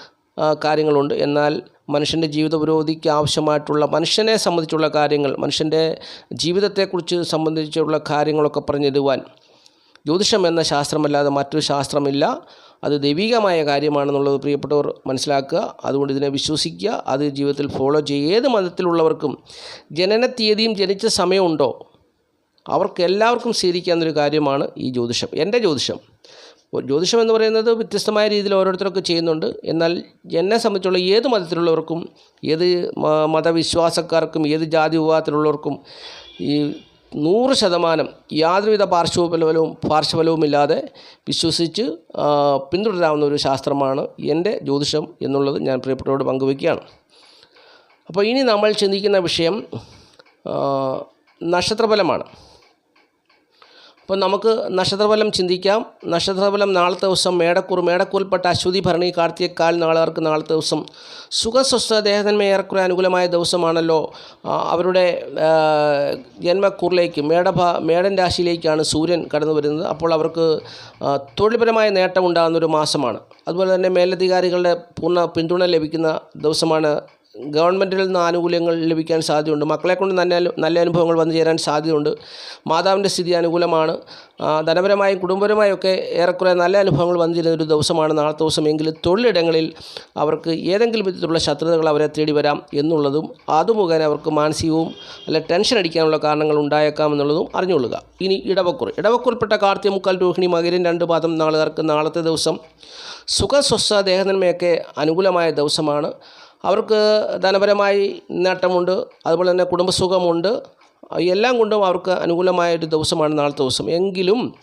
കാര്യങ്ങളുണ്ട്. എന്നാൽ മനുഷ്യന്റെ ജീവിത പുരോഗതിക്ക് ആവശ്യമായിട്ടുള്ള മനുഷ്യനെ സംബന്ധിച്ചുള്ള കാര്യങ്ങൾ മനുഷ്യന്റെ ജീവിതത്തെക്കുറിച്ച് സംബന്ധിച്ചുള്ള കാര്യങ്ങളൊക്കെ പറഞ്ഞു തരുവാൻ ജ്യോതിഷം എന്ന ശാസ്ത്രമല്ലാതെ മറ്റൊരു ശാസ്ത്രമില്ല. അത് ദൈവികമായ കാര്യമാണെന്നുള്ളത് പ്രിയപ്പെട്ടവർ മനസ്സിലാക്കുക. അതുകൊണ്ട് ഇതിനെ വിശ്വസിക്കുക. അത് ജീവിതത്തിൽ ഫോളോ ചെയ്യുക ഏത് മതത്തിലുള്ളവർക്കും ജനന തീയതിയും ജനിച്ച സമയമുണ്ടോ? അവർക്ക് എല്ലാവർക്കും സ്വീകരിക്കാവുന്നൊരു കാര്യമാണ് ഈ ജ്യോതിഷം. എന്റെ ജ്യോതിഷം. ജ്യോതിഷം എന്ന് പറയുന്നത് വ്യത്യസ്തമായ രീതിയിൽ ഓരോരുത്തരൊക്കെ ചെയ്യുന്നുണ്ട്. എന്നാൽ എന്നെ സംബന്ധിച്ചുള്ള ഏത് മതത്തിലുള്ളവർക്കും ഏത് മതവിശ്വാസക്കാർക്കും ഏത് ജാതി വിഭാഗത്തിലുള്ളവർക്കും ഈ നൂറ് ശതമാനം യാതൊരുവിധ പാർശ്വഫലവും ഇല്ലാതെ വിശ്വസിച്ച് പിന്തുടരാവുന്ന ഒരു ശാസ്ത്രമാണ് എന്റെ ജ്യോതിഷം എന്നുള്ളത് ഞാൻ പ്രിയപ്പെട്ടവരോട് പങ്കുവെക്കുകയാണ് അപ്പോൾ ഇനി നമ്മൾ ചിന്തിക്കുന്ന വിഷയം നക്ഷത്രഫലമാണ്. അപ്പോൾ നമുക്ക് നക്ഷത്രഫലം ചിന്തിക്കാം. നക്ഷത്രഫലം നാളത്തെ ദിവസം മേടക്കൂർ മേടക്കൂൽപ്പെട്ട അശ്വതി ഭരണി കാർത്തികക്കാൽ നാളുകാർക്ക് നാളത്തെ ദിവസം. സുഖസ്വസ്ഥ ദേഹതന്മ ഏറെക്കുറെ അനുകൂലമായ ദിവസമാണല്ലോ. അവരുടെ ജന്മക്കൂറിലേക്ക് മേടഭ മേടൻ രാശിയിലേക്കാണ് സൂര്യൻ കടന്നു വരുന്നത്. അപ്പോൾ അവർക്ക് തൊഴിൽപരമായ നേട്ടം ഉണ്ടാകുന്ന ഒരു മാസമാണ്. അതുപോലെ തന്നെ മേലധികാരികളുടെ പൂർണ പിന്തുണ ലഭിക്കുന്ന ദിവസമാണ് ഗവൺമെന്റിൽ നിന്ന് ആനുകൂല്യങ്ങൾ ലഭിക്കാൻ സാധ്യതയുണ്ട്. മക്കളെ കൊണ്ട് നല്ല നല്ല അനുഭവങ്ങൾ വന്നു ചേരാൻ സാധ്യതയുണ്ട്. മാതാവിന്റെ സ്ഥിതി അനുകൂലമാണ്. ധനപരമായും കുടുംബപരമായും ഒക്കെ ഏറെക്കുറെ നല്ല അനുഭവങ്ങൾ വന്നു ചേരുന്ന ഒരു ദിവസമാണ് നാളത്തെ ദിവസമെങ്കിലും തൊഴിലിടങ്ങളിൽ അവർക്ക് ഏതെങ്കിലും വിധത്തിലുള്ള ശത്രുതകൾ അവരെ തേടി വരാം എന്നുള്ളതും അത് മുഖേന അവർക്ക് മാനസികവും അല്ല ടെൻഷൻ അടിക്കാനുള്ള കാരണങ്ങൾ ഉണ്ടായേക്കാം എന്നുള്ളതും അറിഞ്ഞുകൊള്ളുക. ഇനി ഇടവക്കുറി. ഇടവക്കുറിൽപ്പെട്ട കാർത്തിക മുക്കാൽ രോഹിണി മകരൻ രണ്ട് പാദം നാളുകാർക്ക് നാളത്തെ ദിവസം സുഖസ്വസ്ഥ ദേഹനന്മയൊക്കെ അനുകൂലമായ ദിവസമാണ്. അവർക്ക് ധനപരമായി നേട്ടമുണ്ട് അതുപോലെ തന്നെ കുടുംബസുഖമുണ്ട്. എല്ലാം കൊണ്ടും അവർക്ക് അനുകൂലമായ ഒരു ദിവസമാണ് നാളത്തെ ദിവസം. എങ്കിലും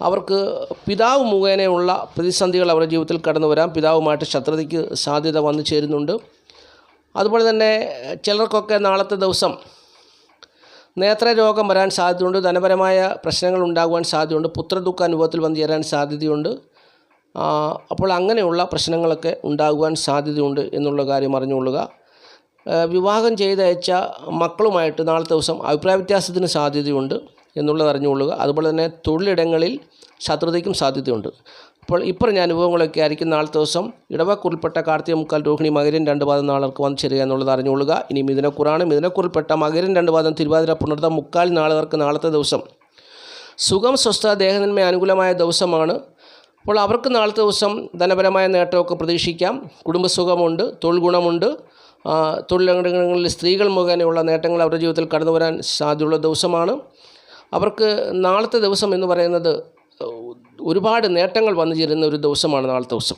അവർക്ക് പിതാവ് മുഖേനയുള്ള പ്രതിസന്ധികൾ അവരുടെ ജീവിതത്തിൽ കടന്നു വരാം. പിതാവുമായിട്ട് ശത്രുതയ്ക്ക് സാധ്യത വന്നു ചേരുന്നുണ്ട്. അതുപോലെ തന്നെ ചിലർക്കൊക്കെ നാളത്തെ ദിവസം നേത്രരോഗം വരാൻ സാധ്യതയുണ്ട്. ധനപരമായ പ്രശ്നങ്ങൾ ഉണ്ടാകുവാൻ സാധ്യതയുണ്ട്. പുത്രദുഃഖ അനുഭവത്തിൽ വന്നു ചേരാൻ സാധ്യതയുണ്ട്. അപ്പോൾ അങ്ങനെയുള്ള പ്രശ്നങ്ങളൊക്കെ ഉണ്ടാകുവാൻ സാധ്യതയുണ്ട് എന്നുള്ള കാര്യം അറിഞ്ഞുകൊള്ളുക. വിവാഹം ചെയ്തയച്ച മക്കളുമായിട്ട് നാളത്തെ ദിവസം അഭിപ്രായ വ്യത്യാസത്തിന് സാധ്യതയുണ്ട് എന്നുള്ളത് അറിഞ്ഞുകൊള്ളുക. അതുപോലെ തന്നെ തൊഴിലിടങ്ങളിൽ ശത്രുതയ്ക്കും സാധ്യതയുണ്ട്. അപ്പോൾ ഇപ്പറഞ്ഞ അനുഭവങ്ങളൊക്കെ ആയിരിക്കും നാളത്തെ ദിവസം ഇടവക്കുറിൽപ്പെട്ട കാർത്തിക മുക്കാൽ രോഹിണി മകരൻ രണ്ട് പാദം നാളർക്ക് വന്നു ചേരുക എന്നുള്ളത് അറിഞ്ഞുകൊള്ളുക. ഇനി മിഥുനക്കുറാണ്. മിഥുനക്കുറിൽപ്പെട്ട മകരൻ രണ്ട് പാദം തിരുവാതിര പുണർത്ത മുക്കാൽ നാളുകാർക്ക് നാളത്തെ ദിവസം. സുഖം സ്വസ്ഥ ദേഹനന്മ അനുകൂലമായ ദിവസമാണ്. അപ്പോൾ അവർക്ക് നാളത്തെ ദിവസം ധനപരമായ നേട്ടമൊക്കെ പ്രതീക്ഷിക്കാം. കുടുംബസുഖമുണ്ട് തൊഴിൽ ഗുണമുണ്ട്. ആ, തൊഴിലിടങ്ങളിൽ സ്ത്രീകൾ മുഖേനയുള്ള നേട്ടങ്ങൾ അവരുടെ ജീവിതത്തിൽ കടന്നു വരാൻ സാധ്യതയുള്ള ദിവസമാണ്. അവർക്ക് നാളത്തെ ദിവസം എന്ന് പറയുന്നത് ഒരുപാട് നേട്ടങ്ങൾ വന്നു ചേരുന്ന ഒരു ദിവസമാണ് നാളത്തെ ദിവസം.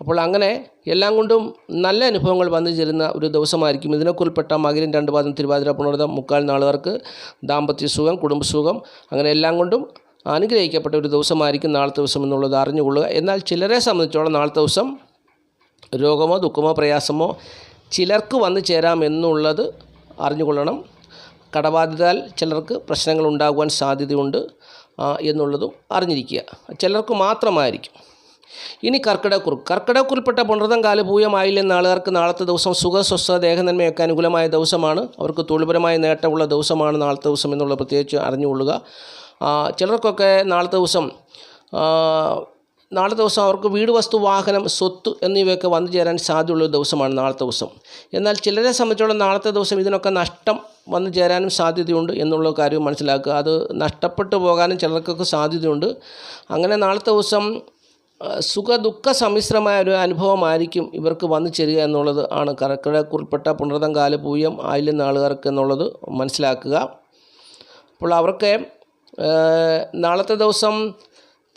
അപ്പോൾ അങ്ങനെ എല്ലാം കൊണ്ടും നല്ല അനുഭവങ്ങൾ വന്നു ചേരുന്ന ഒരു ദിവസമായിരിക്കും. ഉൾപ്പെട്ട മകരം രണ്ട് പാദം തിരുവാതിര പുണർതം മുക്കാൽ നാളുകാർക്ക് ദാമ്പത്യ സുഖം കുടുംബസുഖം അങ്ങനെ എല്ലാം കൊണ്ടും അനുഗ്രഹിക്കപ്പെട്ട ഒരു ദിവസമായിരിക്കും നാളത്തെ ദിവസം എന്നുള്ളത് അറിഞ്ഞുകൊള്ളുക. എന്നാൽ ചിലരെ സംബന്ധിച്ചോളം നാളത്തെ ദിവസം രോഗമോ ദുഃഖമോ പ്രയാസമോ ചിലർക്ക് വന്നു ചേരാം എന്നുള്ളത് അറിഞ്ഞുകൊള്ളണം. കടബാധിതാൽ ചിലർക്ക് പ്രശ്നങ്ങൾ ഉണ്ടാകുവാൻ സാധ്യതയുണ്ട് എന്നുള്ളതും അറിഞ്ഞിരിക്കുക. ചിലർക്ക് മാത്രമായിരിക്കും. ഇനി കർക്കിടക്കുറിപ്പ് കർക്കിടക്കുറിൽപ്പെട്ട പുണർതം കാലഭൂയമായില്ലെന്ന ആളുകൾക്ക് നാളത്തെ ദിവസം സുഖസ്വസ്ഥ ദേഹനന്മയൊക്കെ അനുകൂലമായ ദിവസമാണ്. അവർക്ക് തൊഴിൽപരമായ നേട്ടമുള്ള ദിവസമാണ് നാളത്തെ ദിവസം എന്നുള്ളത് പ്രത്യേകിച്ച് അറിഞ്ഞുകൊള്ളുക. ചിലർക്കൊക്കെ നാളത്തെ ദിവസം നാളെ ദിവസം അവർക്ക് വീട് വസ്തു വാഹനം സ്വത്ത് എന്നിവയൊക്കെ വന്നു ചേരാൻ സാധ്യതയുള്ള ദിവസമാണ് നാളത്തെ ദിവസം. എന്നാൽ ചിലരെ സംബന്ധിച്ചോളം നാളത്തെ ദിവസം ഇതിനൊക്കെ നഷ്ടം വന്നു ചേരാനും സാധ്യതയുണ്ട് എന്നുള്ള കാര്യം മനസ്സിലാക്കുക. അത് നഷ്ടപ്പെട്ടു പോകാനും ചിലർക്കൊക്കെ സാധ്യതയുണ്ട്. അങ്ങനെ നാളത്തെ ദിവസം സുഖ ദുഃഖ സമ്മിശ്രമായ ഒരു അനുഭവമായിരിക്കും ഇവർക്ക് വന്നു ചേരുക എന്നുള്ളത് ആണ്. കർക്കിടക്കുൾപ്പെട്ട പുണർതം കാലപൂയം ആയില്യം നാളുകാർക്ക് എന്നുള്ളത് മനസ്സിലാക്കുക. അപ്പോൾ അവർക്ക് നാളത്തെ ദിവസം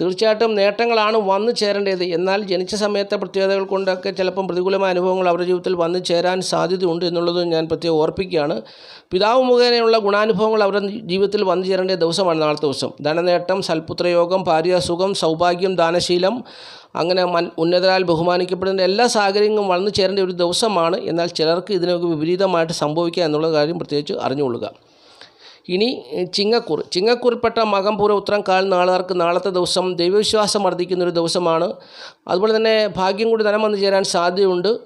തീർച്ചയായിട്ടും നേട്ടങ്ങളാണ് വന്നു ചേരേണ്ടത്. എന്നാൽ ജനിച്ച സമയത്തെ പ്രത്യേകതകൾ കൊണ്ടൊക്കെ ചിലപ്പം പ്രതികൂലമായ അനുഭവങ്ങൾ അവരുടെ ജീവിതത്തിൽ വന്നു ചേരാൻ സാധ്യതയുണ്ട് എന്നുള്ളത് ഞാൻ പ്രത്യേകം ഓർപ്പിക്കുകയാണ്. പിതാവ് മുഖേനയുള്ള ഗുണാനുഭവങ്ങൾ അവരുടെ ജീവിതത്തിൽ വന്നു ചേരേണ്ട ദിവസമാണ് നാളത്തെ ദിവസം. ധനനേട്ടം സൽപുത്രയോഗം ഭാര്യാസുഖം സൗഭാഗ്യം ദാനശീലം അങ്ങനെ മൻ ഉന്നതരാൽ ബഹുമാനിക്കപ്പെടുന്ന എല്ലാ സാഹചര്യങ്ങളും വളർന്നു ചേരേണ്ട ഒരു ദിവസമാണ്. എന്നാൽ ചിലർക്ക് ഇതിനൊക്കെ വിപരീതമായിട്ട് സംഭവിക്കുക എന്നുള്ള കാര്യം പ്രത്യേകിച്ച് അറിഞ്ഞുകൊള്ളുക. ഇനി ചിങ്ങക്കൂർ. ചിങ്ങക്കൂറിൽപ്പെട്ട മകം പൂര കാൽ നാളുകാർക്ക് നാളത്തെ ദിവസം ദൈവവിശ്വാസം വർദ്ധിക്കുന്നൊരു ദിവസമാണ്. അതുപോലെ തന്നെ ഭാഗ്യം കൂടി ധനം വന്നു ചേരാൻ സാധ്യതയുണ്ട്.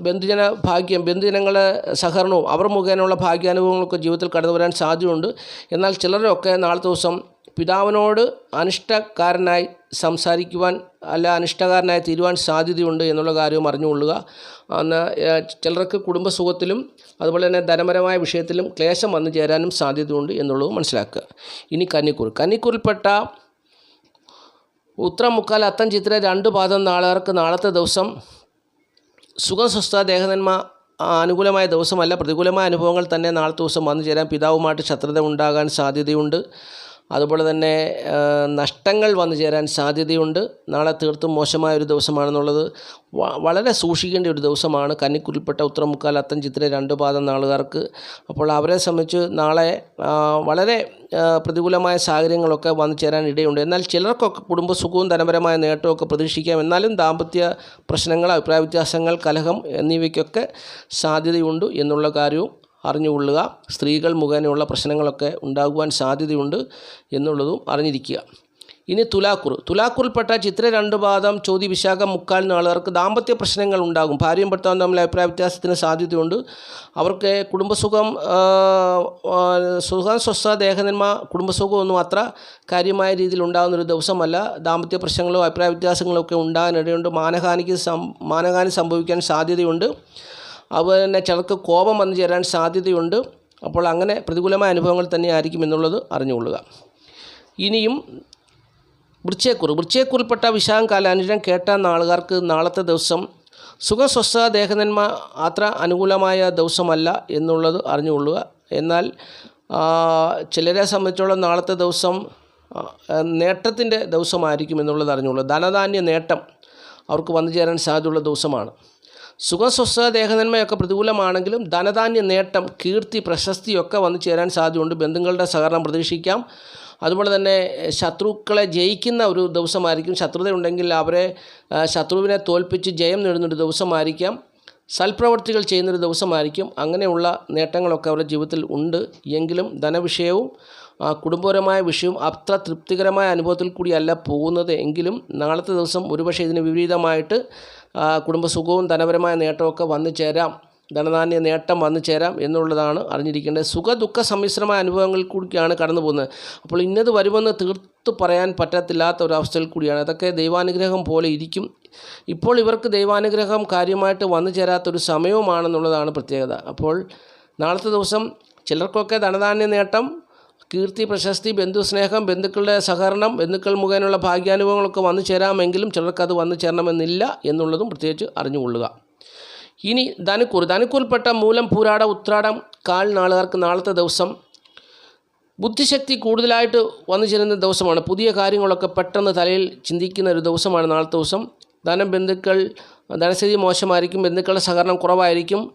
ബന്ധുജന ഭാഗ്യം ബന്ധുജനങ്ങളുടെ സഹകരണവും അവർ മുഖേനയുള്ള ഭാഗ്യാനുഭവങ്ങളൊക്കെ ജീവിതത്തിൽ കടന്നു വരാൻ സാധ്യതയുണ്ട്. എന്നാൽ ചിലരൊക്കെ നാളത്തെ ദിവസം പിതാവിനോട് അനിഷ്ടക്കാരനായി സംസാരിക്കുവാൻ അല്ല അനിഷ്ടകാരനായി തീരുവാൻ സാധ്യതയുണ്ട് എന്നുള്ള കാര്യവും അറിഞ്ഞുകൊള്ളുക. അന്ന് ചിലർക്ക് കുടുംബസുഖത്തിലും അതുപോലെ തന്നെ ധനപരമായ വിഷയത്തിലും ക്ലേശം വന്നു ചേരാനും സാധ്യതയുണ്ട് എന്നുള്ളത് മനസ്സിലാക്കുക. ഇനി കന്നിക്കൂർ കന്നിക്കൂറിൽപ്പെട്ട ഉത്രം മുക്കാൽ അത്തം ചിത്ര രണ്ട് പാദം നാളുകാർക്ക് നാളത്തെ ദിവസം സുഖസ്വസ്ഥ ദേഹനന്മ അനുകൂലമായ ദിവസമല്ല. പ്രതികൂലമായ അനുഭവങ്ങൾ തന്നെ നാളത്തെ ദിവസം വന്നു ചേരാൻ പിതാവുമായിട്ട് ശത്രുത ഉണ്ടാകാൻ സാധ്യതയുണ്ട്. അതുപോലെ തന്നെ നഷ്ടങ്ങൾ വന്നു ചേരാൻ സാധ്യതയുണ്ട്. നാളെ തീർത്തും മോശമായ ഒരു ദിവസമാണെന്നുള്ളത് വളരെ സൂക്ഷിക്കേണ്ട ഒരു ദിവസമാണ്. കന്നിക്കുരുൾപ്പെട്ട ഉത്തരമുക്കാൽ അത്തം ചിത്ര രണ്ട് പാദം നാളുകാർക്ക്. അപ്പോൾ അവരെ സംബന്ധിച്ച് നാളെ വളരെ പ്രതികൂലമായ സാഹചര്യങ്ങളൊക്കെ വന്നു ചേരാൻ ഇടയുണ്ട്. എന്നാൽ ചിലർക്കൊക്കെ കുടുംബസുഖവും ധനപരമായ നേട്ടമൊക്കെ പ്രതീക്ഷിക്കാം. എന്നാലും ദാമ്പത്യ പ്രശ്നങ്ങൾ അഭിപ്രായ വ്യത്യാസങ്ങൾ കലഹം എന്നിവയ്ക്കൊക്കെ സാധ്യതയുണ്ട് എന്നുള്ള കാര്യവും അറിഞ്ഞുകൊള്ളുക. സ്ത്രീകൾ മുഖേനയുള്ള പ്രശ്നങ്ങളൊക്കെ ഉണ്ടാകുവാൻ സാധ്യതയുണ്ട് എന്നുള്ളതും അറിഞ്ഞിരിക്കുക. ഇനി തുലാക്കുർ. തുലാക്കുറിൽപ്പെട്ട ചിത്ര രണ്ട് പാദം ചോതി വിശാഖം മുക്കാൽ നാളുകാർക്ക് ദാമ്പത്യ പ്രശ്നങ്ങൾ ഉണ്ടാകും. ഭാര്യയും ഭർത്താവും തമ്മിൽ അഭിപ്രായ വ്യത്യാസത്തിന് സാധ്യതയുണ്ട്. അവർക്ക് കുടുംബസുഖം സുഖം സ്വസ്ഥ ദേഹനന്മ കുടുംബസുഖമൊന്നും അത്ര കാര്യമായ രീതിയിൽ ഉണ്ടാകുന്ന ഒരു ദിവസമല്ല. ദാമ്പത്യ പ്രശ്നങ്ങളോ അഭിപ്രായ വ്യത്യാസങ്ങളോ ഒക്കെ ഉണ്ടാകാനിടയുണ്ട്. മാനഹാനിക്ക് സം മാനഹാനി സംഭവിക്കാൻ സാധ്യതയുണ്ട്. അതുപോലെ തന്നെ ചിലർക്ക് കോപം വന്നു ചേരാൻ സാധ്യതയുണ്ട്. അപ്പോൾ അങ്ങനെ പ്രതികൂലമായ അനുഭവങ്ങൾ തന്നെയായിരിക്കും എന്നുള്ളത് അറിഞ്ഞുകൊള്ളുക. ഇനിയും വൃശ്ചയക്കുറി വൃശ്ചയക്കുറിൽപ്പെട്ട വിശാഖം കാലാനുജൻ കേട്ട നാളുകാർക്ക് നാളത്തെ ദിവസം സുഖസ്വസ്ഥ ദേഹനന്മ അത്ര അനുകൂലമായ ദിവസമല്ല എന്നുള്ളത് അറിഞ്ഞുകൊള്ളുക. എന്നാൽ ചിലരെ സംബന്ധിച്ചോളം നാളത്തെ ദിവസം നേട്ടത്തിന്റെ ദിവസമായിരിക്കും എന്നുള്ളത് അറിഞ്ഞുകൊള്ളുക. ധനധാന്യ നേട്ടം അവർക്ക് വന്നു ചേരാൻ സാധ്യതയുള്ള ദിവസമാണ്. സുഖസ്വസ്ഥ ദേഹനന്മയൊക്കെ പ്രതികൂലമാണെങ്കിലും ധനധാന്യ നേട്ടം കീർത്തി പ്രശസ്തിയൊക്കെ വന്നു ചേരാൻ സാധ്യതയുണ്ട്. ബന്ധുക്കളുടെ സഹകരണം പ്രതീക്ഷിക്കാം. അതുപോലെ തന്നെ ശത്രുക്കളെ ജയിക്കുന്ന ഒരു ദിവസമായിരിക്കും. ശത്രുതയുണ്ടെങ്കിൽ അവരെ ശത്രുവിനെ തോൽപ്പിച്ച് ജയം നേടുന്നൊരു ദിവസമായിരിക്കാം. സൽപ്രവർത്തികൾ ചെയ്യുന്നൊരു ദിവസമായിരിക്കും. അങ്ങനെയുള്ള നേട്ടങ്ങളൊക്കെ അവരുടെ ജീവിതത്തിൽ ഉണ്ട്. എങ്കിലും ധനവിഷയവും കുടുംബപരമായ വിഷയവും അത്ര തൃപ്തികരമായ അനുഭവത്തിൽ കൂടിയല്ല പോകുന്നത്. എങ്കിലും നാളത്തെ ദിവസം ഒരുപക്ഷെ ഇതിന് വിപരീതമായിട്ട് കുടുംബസുഖവും ധനപരമായ നേട്ടമൊക്കെ വന്നു ചേരാം. ധനധാന്യ നേട്ടം വന്നു ചേരാം എന്നുള്ളതാണ് അറിഞ്ഞിരിക്കേണ്ടത്. സുഖ ദുഃഖ സമ്മിശ്രമായ അനുഭവങ്ങളിൽ കൂടിയാണ് കടന്നു പോകുന്നത്. അപ്പോൾ ഇന്നത് വരുമെന്ന് തീർത്തു പറയാൻ പറ്റത്തില്ലാത്ത ഒരവസ്ഥയിൽ കൂടിയാണ്. അതൊക്കെ ദൈവാനുഗ്രഹം പോലെ ഇരിക്കും. ഇപ്പോൾ ഇവർക്ക് ദൈവാനുഗ്രഹം കാര്യമായിട്ട് വന്നു ചേരാത്തൊരു സമയവുമാണെന്നുള്ളതാണ് പ്രത്യേകത. അപ്പോൾ നാളത്തെ ദിവസം ചിലർക്കൊക്കെ ധനധാന്യ നേട്ടം കീർത്തി പ്രശസ്തി ബന്ധുസ്നേഹം ബന്ധുക്കളുടെ സഹകരണം ബന്ധുക്കൾ മുഖേനയുള്ള ഭാഗ്യാനുഭവങ്ങളൊക്കെ വന്നു ചേരാമെങ്കിലും ചിലർക്കത് വന്നു ചേരണമെന്നില്ല എന്നുള്ളതും പ്രത്യേകിച്ച് അറിഞ്ഞുകൊള്ളുക. ഇനി ധനുക്കൂർ ധനുക്കൂർപ്പെട്ട മൂലം പൂരാട ഉത്രാടം കാൽ നാളുകാർക്ക് നാളത്തെ ദിവസം. ബുദ്ധിശക്തി കൂടുതലായിട്ട് വന്നു ചേരുന്ന ദിവസമാണ്. പുതിയ കാര്യങ്ങളൊക്കെ പെട്ടെന്ന് തലയിൽ ചിന്തിക്കുന്ന ഒരു ദിവസമാണ് നാളത്തെ ദിവസം. ധനം ബന്ധുക്കൾ ധനസ്ഥിതി മോശമായിരിക്കും. ബന്ധുക്കളുടെ സഹകരണം കുറവായിരിക്കും.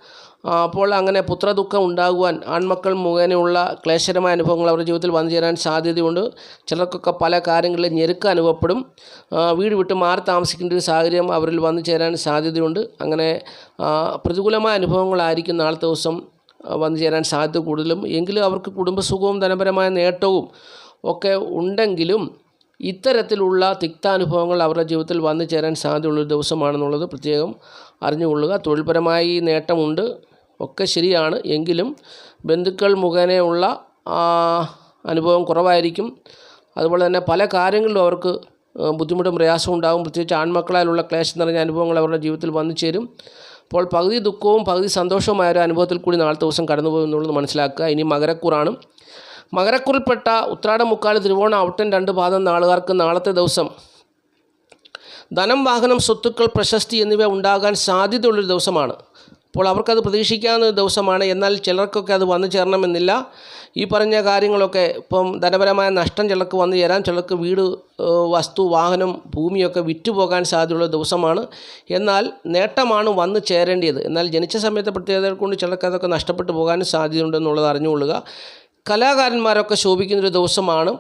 അപ്പോൾ അങ്ങനെ പുത്രദുഃഖം ഉണ്ടാകുവാൻ ആൺമക്കൾ മുഖേനയുള്ള ക്ലേശകരമായ അനുഭവങ്ങൾ അവരുടെ ജീവിതത്തിൽ വന്നു ചേരാൻ സാധ്യതയുണ്ട്. ചിലർക്കൊക്കെ പല കാര്യങ്ങളിൽ ഞെരുക്കം അനുഭവപ്പെടും. വീട് വിട്ട് മാറി താമസിക്കേണ്ട ഒരു സാഹചര്യം അവരിൽ വന്നു ചേരാൻ സാധ്യതയുണ്ട്. അങ്ങനെ പ്രതികൂലമായ അനുഭവങ്ങളായിരിക്കും നാളത്തെ ദിവസം വന്നു ചേരാൻ സാധ്യത കൂടുതലും. എങ്കിലും അവർക്ക് കുടുംബസുഖവും ധനപരമായ നേട്ടവും ഒക്കെ ഉണ്ടെങ്കിലും ഇത്തരത്തിലുള്ള തിക്താനുഭവങ്ങൾ അവരുടെ ജീവിതത്തിൽ വന്നു ചേരാൻ സാധ്യതയുള്ളൊരു ദിവസമാണെന്നുള്ളത് പ്രത്യേകം അറിഞ്ഞുകൊള്ളുക. തൊഴിൽപരമായി നേട്ടമുണ്ട്. ഒക്കെ ശരിയാണ്. എങ്കിലും ബന്ധുക്കൾ മുഖേനയുള്ള അനുഭവം കുറവായിരിക്കും. അതുപോലെ തന്നെ പല കാര്യങ്ങളിലും അവർക്ക് ബുദ്ധിമുട്ടും പ്രയാസവും ഉണ്ടാകും പ്രത്യേകിച്ച് ആൺമക്കളാലുള്ള ക്ലേശം നിറഞ്ഞ അനുഭവങ്ങൾ അവരുടെ ജീവിതത്തിൽ വന്നു ചേരും. അപ്പോൾ പകുതി ദുഃഖവും പകുതി സന്തോഷവുമായ ഒരു അനുഭവത്തിൽ കൂടി നാളത്തെ ദിവസം കടന്നുപോകുന്നുള്ളത് മനസ്സിലാക്കുക. ഇനി മകരക്കൂറാണ്. മകരക്കുറിൽപ്പെട്ട ഉത്രാടം മുക്കാൽ തിരുവോണ ഔട്ടൻ രണ്ട് പാദം നാളുകാർക്ക് നാളത്തെ ദിവസം. ധനം വാഹനം സ്വത്തുക്കൾ പ്രശസ്തി എന്നിവ ഉണ്ടാകാൻ സാധ്യതയുള്ളൊരു ദിവസമാണ്. അപ്പോൾ അവർക്കത് പ്രതീക്ഷിക്കാവുന്ന ഒരു ദിവസമാണ്. എന്നാൽ ചിലർക്കൊക്കെ അത് വന്നു ചേരണമെന്നില്ല. ഈ പറഞ്ഞ കാര്യങ്ങളൊക്കെ ഇപ്പം ധനപരമായ നഷ്ടം ചിലർക്ക് വന്നു ചേരാൻ ചിലർക്ക് വീട് വസ്തു വാഹനം ഭൂമിയൊക്കെ വിറ്റുപോകാൻ സാധ്യതയുള്ള ദിവസമാണ്. എന്നാൽ നേട്ടമാണ് വന്നു ചേരേണ്ടത്. എന്നാൽ ജനിച്ച സമയത്തെ പ്രത്യേകതകൾ കൊണ്ട് ചിലർക്ക് അതൊക്കെ നഷ്ടപ്പെട്ടു പോകാനും സാധ്യതയുണ്ടെന്നുള്ളത് അറിഞ്ഞുകൊള്ളുക. കലാകാരന്മാരൊക്കെ ശോഭിക്കുന്നൊരു ദിവസമാണ്.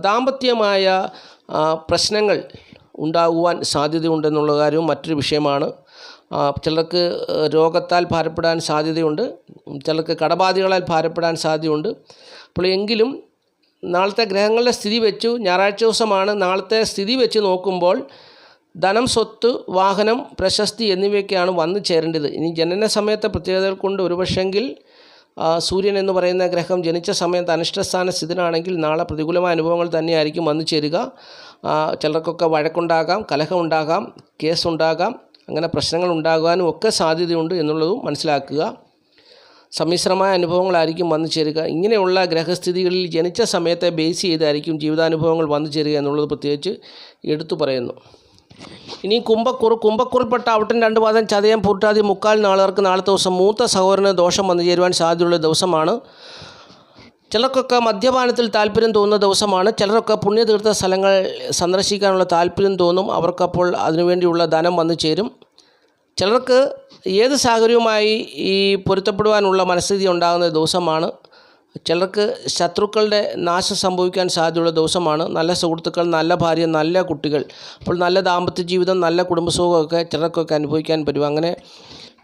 ദാമ്പത്യമായ പ്രശ്നങ്ങൾ ഉണ്ടാകുവാൻ സാധ്യതയുണ്ടെന്നുള്ള കാര്യവും മറ്റൊരു വിഷയമാണ്. ചിലർക്ക് രോഗത്താൽ ഭാരപ്പെടാൻ സാധ്യതയുണ്ട്. ചിലർക്ക് കടബാധികളാൽ ഭാരപ്പെടാൻ സാധ്യതയുണ്ട്. അപ്പോൾ എങ്കിലും നാളത്തെ ഗ്രഹങ്ങളുടെ സ്ഥിതി വെച്ചു ഞായറാഴ്ച ദിവസമാണ്. നാളത്തെ സ്ഥിതി വെച്ച് നോക്കുമ്പോൾ ധനം സ്വത്ത് വാഹനം പ്രശസ്തി എന്നിവയൊക്കെയാണ് വന്നു ചേരേണ്ടത്. ഇനി ജനന സമയത്തെ പ്രത്യേകതകൾ കൊണ്ട് ഒരുപക്ഷെങ്കിൽ സൂര്യൻ എന്ന് പറയുന്ന ഗ്രഹം ജനിച്ച സമയത്ത് അനിഷ്ടസ്ഥാന സ്ഥിതനാണെങ്കിൽ നാളെ പ്രതികൂലമായ അനുഭവങ്ങൾ തന്നെയായിരിക്കും വന്നു ചേരുക. ചിലർക്കൊക്കെ വഴക്കുണ്ടാകാം കലഹമുണ്ടാകാം കേസുണ്ടാകാം അങ്ങനെ പ്രശ്നങ്ങൾ ഉണ്ടാകാനും ഒക്കെ സാധ്യതയുണ്ട് എന്നുള്ളതും മനസ്സിലാക്കുക. സമ്മിശ്രമായ അനുഭവങ്ങളായിരിക്കും വന്നു ചേരുക. ഇങ്ങനെയുള്ള ഗ്രഹസ്ഥിതികളിൽ ജനിച്ച സമയത്തെ ബേസ് ചെയ്തായിരിക്കും ജീവിതാനുഭവങ്ങൾ വന്നു ചേരുക എന്നുള്ളത് പ്രത്യേകിച്ച് എടുത്തു പറയുന്നു. ഇനി കുംഭക്കുറു കുംഭക്കുറിൽപ്പെട്ട ഔട്ടൻ രണ്ട് പാദം ചതയം പൂട്ടാതി മുക്കാൽ നാളുകാർക്ക് നാളത്തെ ദിവസം മൂത്ത സഹോദരന് ദോഷം വന്നു ചേരുവാൻ സാധ്യതയുള്ള ദിവസമാണ്. ചിലർക്കൊക്കെ മദ്യപാനത്തിൽ താല്പര്യം തോന്നുന്ന ദിവസമാണ്. ചിലരൊക്കെ പുണ്യതീർത്ഥ സ്ഥലങ്ങൾ സന്ദർശിക്കാനുള്ള താല്പര്യം തോന്നും. അവർക്കപ്പോൾ അതിനുവേണ്ടിയുള്ള ധനം വന്നു ചേരും. ചിലർക്ക് ഏത് സാഹചര്യവുമായി ഈ പൊരുത്തപ്പെടുവാനുള്ള മനസ്ഥിതി ഉണ്ടാകുന്ന ദിവസമാണ്. ചിലർക്ക് ശത്രുക്കളുടെ നാശം സംഭവിക്കാൻ സാധ്യതയുള്ള ദിവസമാണ്. നല്ല സുഹൃത്തുക്കൾ നല്ല ഭാര്യ നല്ല കുട്ടികൾ. അപ്പോൾ നല്ല ദാമ്പത്യ ജീവിതം നല്ല കുടുംബസുഖമൊക്കെ ചിലർക്കൊക്കെ അനുഭവിക്കാൻ പറ്റും. അങ്ങനെ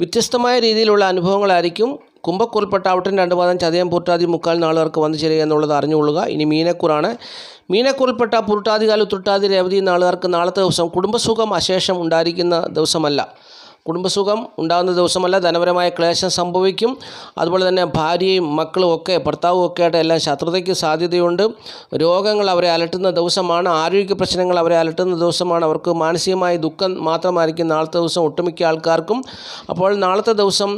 വ്യത്യസ്തമായ രീതിയിലുള്ള അനുഭവങ്ങളായിരിക്കും. കുംഭക്കൂറിൽപ്പെട്ട ഔട്ടൻ രണ്ട് പാദം ചതയം പൂർട്ടാതി മുക്കാൽ നാളുകാർക്ക് വന്നു ചേരുക എന്നുള്ളത് അറിഞ്ഞുകൊള്ളുക. ഇനി മീനക്കൂറാണ്. മീനക്കൂറിൽപ്പെട്ട പൂർട്ടാതി കാലു തുട്ടാതി രേവതി നാളുകാർക്ക് നാളത്തെ ദിവസം കുടുംബസുഖം അശേഷം ഉണ്ടായിരിക്കുന്ന ദിവസമല്ല. കുടുംബസുഖം ഉണ്ടാകുന്ന ദിവസമല്ല ധനപരമായ ക്ലേശം സംഭവിക്കും. അതുപോലെ തന്നെ ഭാര്യയും മക്കളും ഒക്കെ ഭർത്താവും ഒക്കെ ആയിട്ട് എല്ലാം ശത്രുതയ്ക്ക് സാധ്യതയുണ്ട്. രോഗങ്ങൾ അവരെ അലട്ടുന്ന ദിവസമാണ് ആരോഗ്യ പ്രശ്നങ്ങൾ അവരെ അലട്ടുന്ന ദിവസമാണ്. അവർക്ക് മാനസികമായ ദുഃഖം മാത്രമായിരിക്കും നാളത്തെ ദിവസം ഒട്ടുമിക്ക ആൾക്കാർക്കും. അപ്പോൾ നാളത്തെ ദിവസം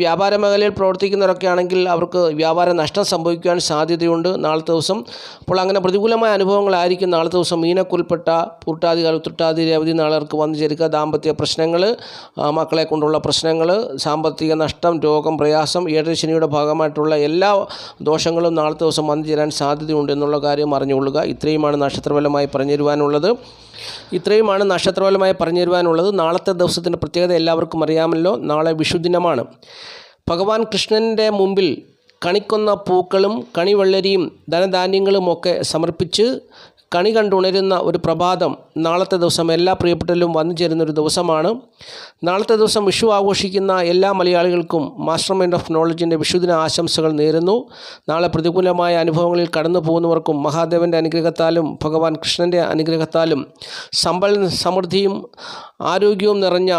വ്യാപാര മേഖലയിൽ പ്രവർത്തിക്കുന്നവരൊക്കെ ആണെങ്കിൽ അവർക്ക് വ്യാപാര നഷ്ടം സംഭവിക്കുവാൻ സാധ്യതയുണ്ട് നാളത്തെ ദിവസം. അപ്പോൾ അങ്ങനെ പ്രതികൂലമായ അനുഭവങ്ങളായിരിക്കും നാളത്തെ ദിവസം. മീനക്കുൽപ്പെട്ട പൂട്ടാതികൾ തൊട്ടാതി രേവതി നാളർക്ക് വന്നു ചേരുക ദാമ്പത്യ പ്രശ്നങ്ങൾ. മക്കളെ കൊണ്ടുള്ള പ്രശ്നങ്ങൾ സാമ്പത്തിക നഷ്ടം രോഗം പ്രയാസം ഏഴരശനിയുടെ ഭാഗമായിട്ടുള്ള എല്ലാ ദോഷങ്ങളും നാളത്തെ ദിവസം വന്നു ചേരാൻ സാധ്യതയുണ്ട് എന്നുള്ള കാര്യം അറിഞ്ഞുകൊള്ളുക. ഇത്രയുമാണ് നക്ഷത്രഫലമായി പറഞ്ഞു തരുവാനുള്ളത് ഇത്രയുമാണ് നക്ഷത്രഫലമായി പറഞ്ഞു തരുവാനുള്ളത് നാളത്തെ ദിവസത്തിന്റെ പ്രത്യേകത എല്ലാവർക്കും അറിയാമല്ലോ. നാളെ വിഷുദിനമാണ്. ഭഗവാൻ കൃഷ്ണന്റെ മുമ്പിൽ കണിക്കൊന്ന പൂക്കളും കണിവെള്ളരിയും ധനധാന്യങ്ങളും ഒക്കെ സമർപ്പിച്ച് കണി കണ്ടുണരുന്ന ഒരു പ്രഭാതം നാളത്തെ ദിവസം എല്ലാ പ്രിയപ്പെട്ടവരിലും വന്നു ചേരുന്ന ഒരു ദിവസമാണ്. നാളത്തെ ദിവസം വിഷു ആഘോഷിക്കുന്ന എല്ലാ മലയാളികൾക്കും മാസ്റ്റർ മൈൻഡ് ഓഫ് നോളജിന്റെ വിഷുദിന ആശംസകൾ നേരുന്നു. നാളെ പ്രതികൂലമായ അനുഭവങ്ങളിൽ കടന്നു പോകുന്നവർക്കും മഹാദേവന്റെ അനുഗ്രഹത്താലും ഭഗവാൻ കൃഷ്ണന്റെ അനുഗ്രഹത്താലും സമ്പൽ സമൃദ്ധിയും ആരോഗ്യവും നിറഞ്ഞ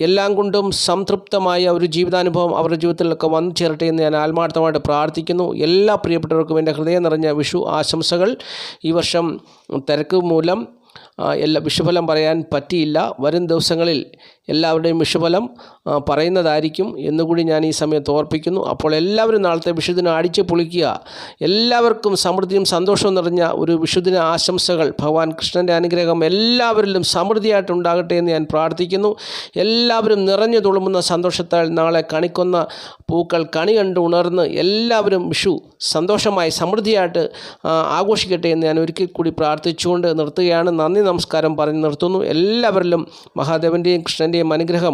എല്ലാം കൊണ്ടും സംതൃപ്തമായ ഒരു ജീവിതാനുഭവം അവരുടെ ജീവിതത്തിലൊക്കെ വന്നു ചേരട്ടെ എന്ന് ഞാൻ ആത്മാർത്ഥമായിട്ട് പ്രാർത്ഥിക്കുന്നു. എല്ലാ പ്രിയപ്പെട്ടവർക്കും എന്റെ ഹൃദയം നിറഞ്ഞ വിഷു ആശംസകൾ. ഈ വർഷം തിരക്ക് മൂലം എല്ലാ വിഷുഫലം പറയാൻ പറ്റിയില്ല. വരും ദിവസങ്ങളിൽ എല്ലാവരുടെയും വിഷുഫലം പറയുന്നതായിരിക്കും എന്നുകൂടി ഞാൻ ഈ സമയത്ത് ഓർപ്പിക്കുന്നു. അപ്പോൾ എല്ലാവരും നാളത്തെ വിഷുദിനം അടിച്ച് പൊളിക്കുക. എല്ലാവർക്കും സമൃദ്ധിയും സന്തോഷവും നിറഞ്ഞ ഒരു വിഷുദിന ആശംസകൾ. ഭഗവാൻ കൃഷ്ണന്റെ അനുഗ്രഹം എല്ലാവരിലും സമൃദ്ധിയായിട്ട് ഉണ്ടാകട്ടെ എന്ന് ഞാൻ പ്രാർത്ഥിക്കുന്നു. എല്ലാവരും നിറഞ്ഞു തുളുമ്പുന്ന സന്തോഷത്താൽ നാളെ കണിക്കൊന്ന പൂക്കൾ കണി കണ്ട് ഉണർന്ന് എല്ലാവരും വിഷു സന്തോഷമായി സമൃദ്ധിയായിട്ട് ആഘോഷിക്കട്ടെ എന്ന് ഞാൻ ഒരിക്കൽ കൂടി പ്രാർത്ഥിച്ചുകൊണ്ട് നിർത്തുകയാണ്. നന്ദി നമസ്കാരം പറഞ്ഞ് നിർത്തുന്നു. എല്ലാവരിലും മഹാദേവന്റെയും കൃഷ്ണന്റെയും അനുഗ്രഹം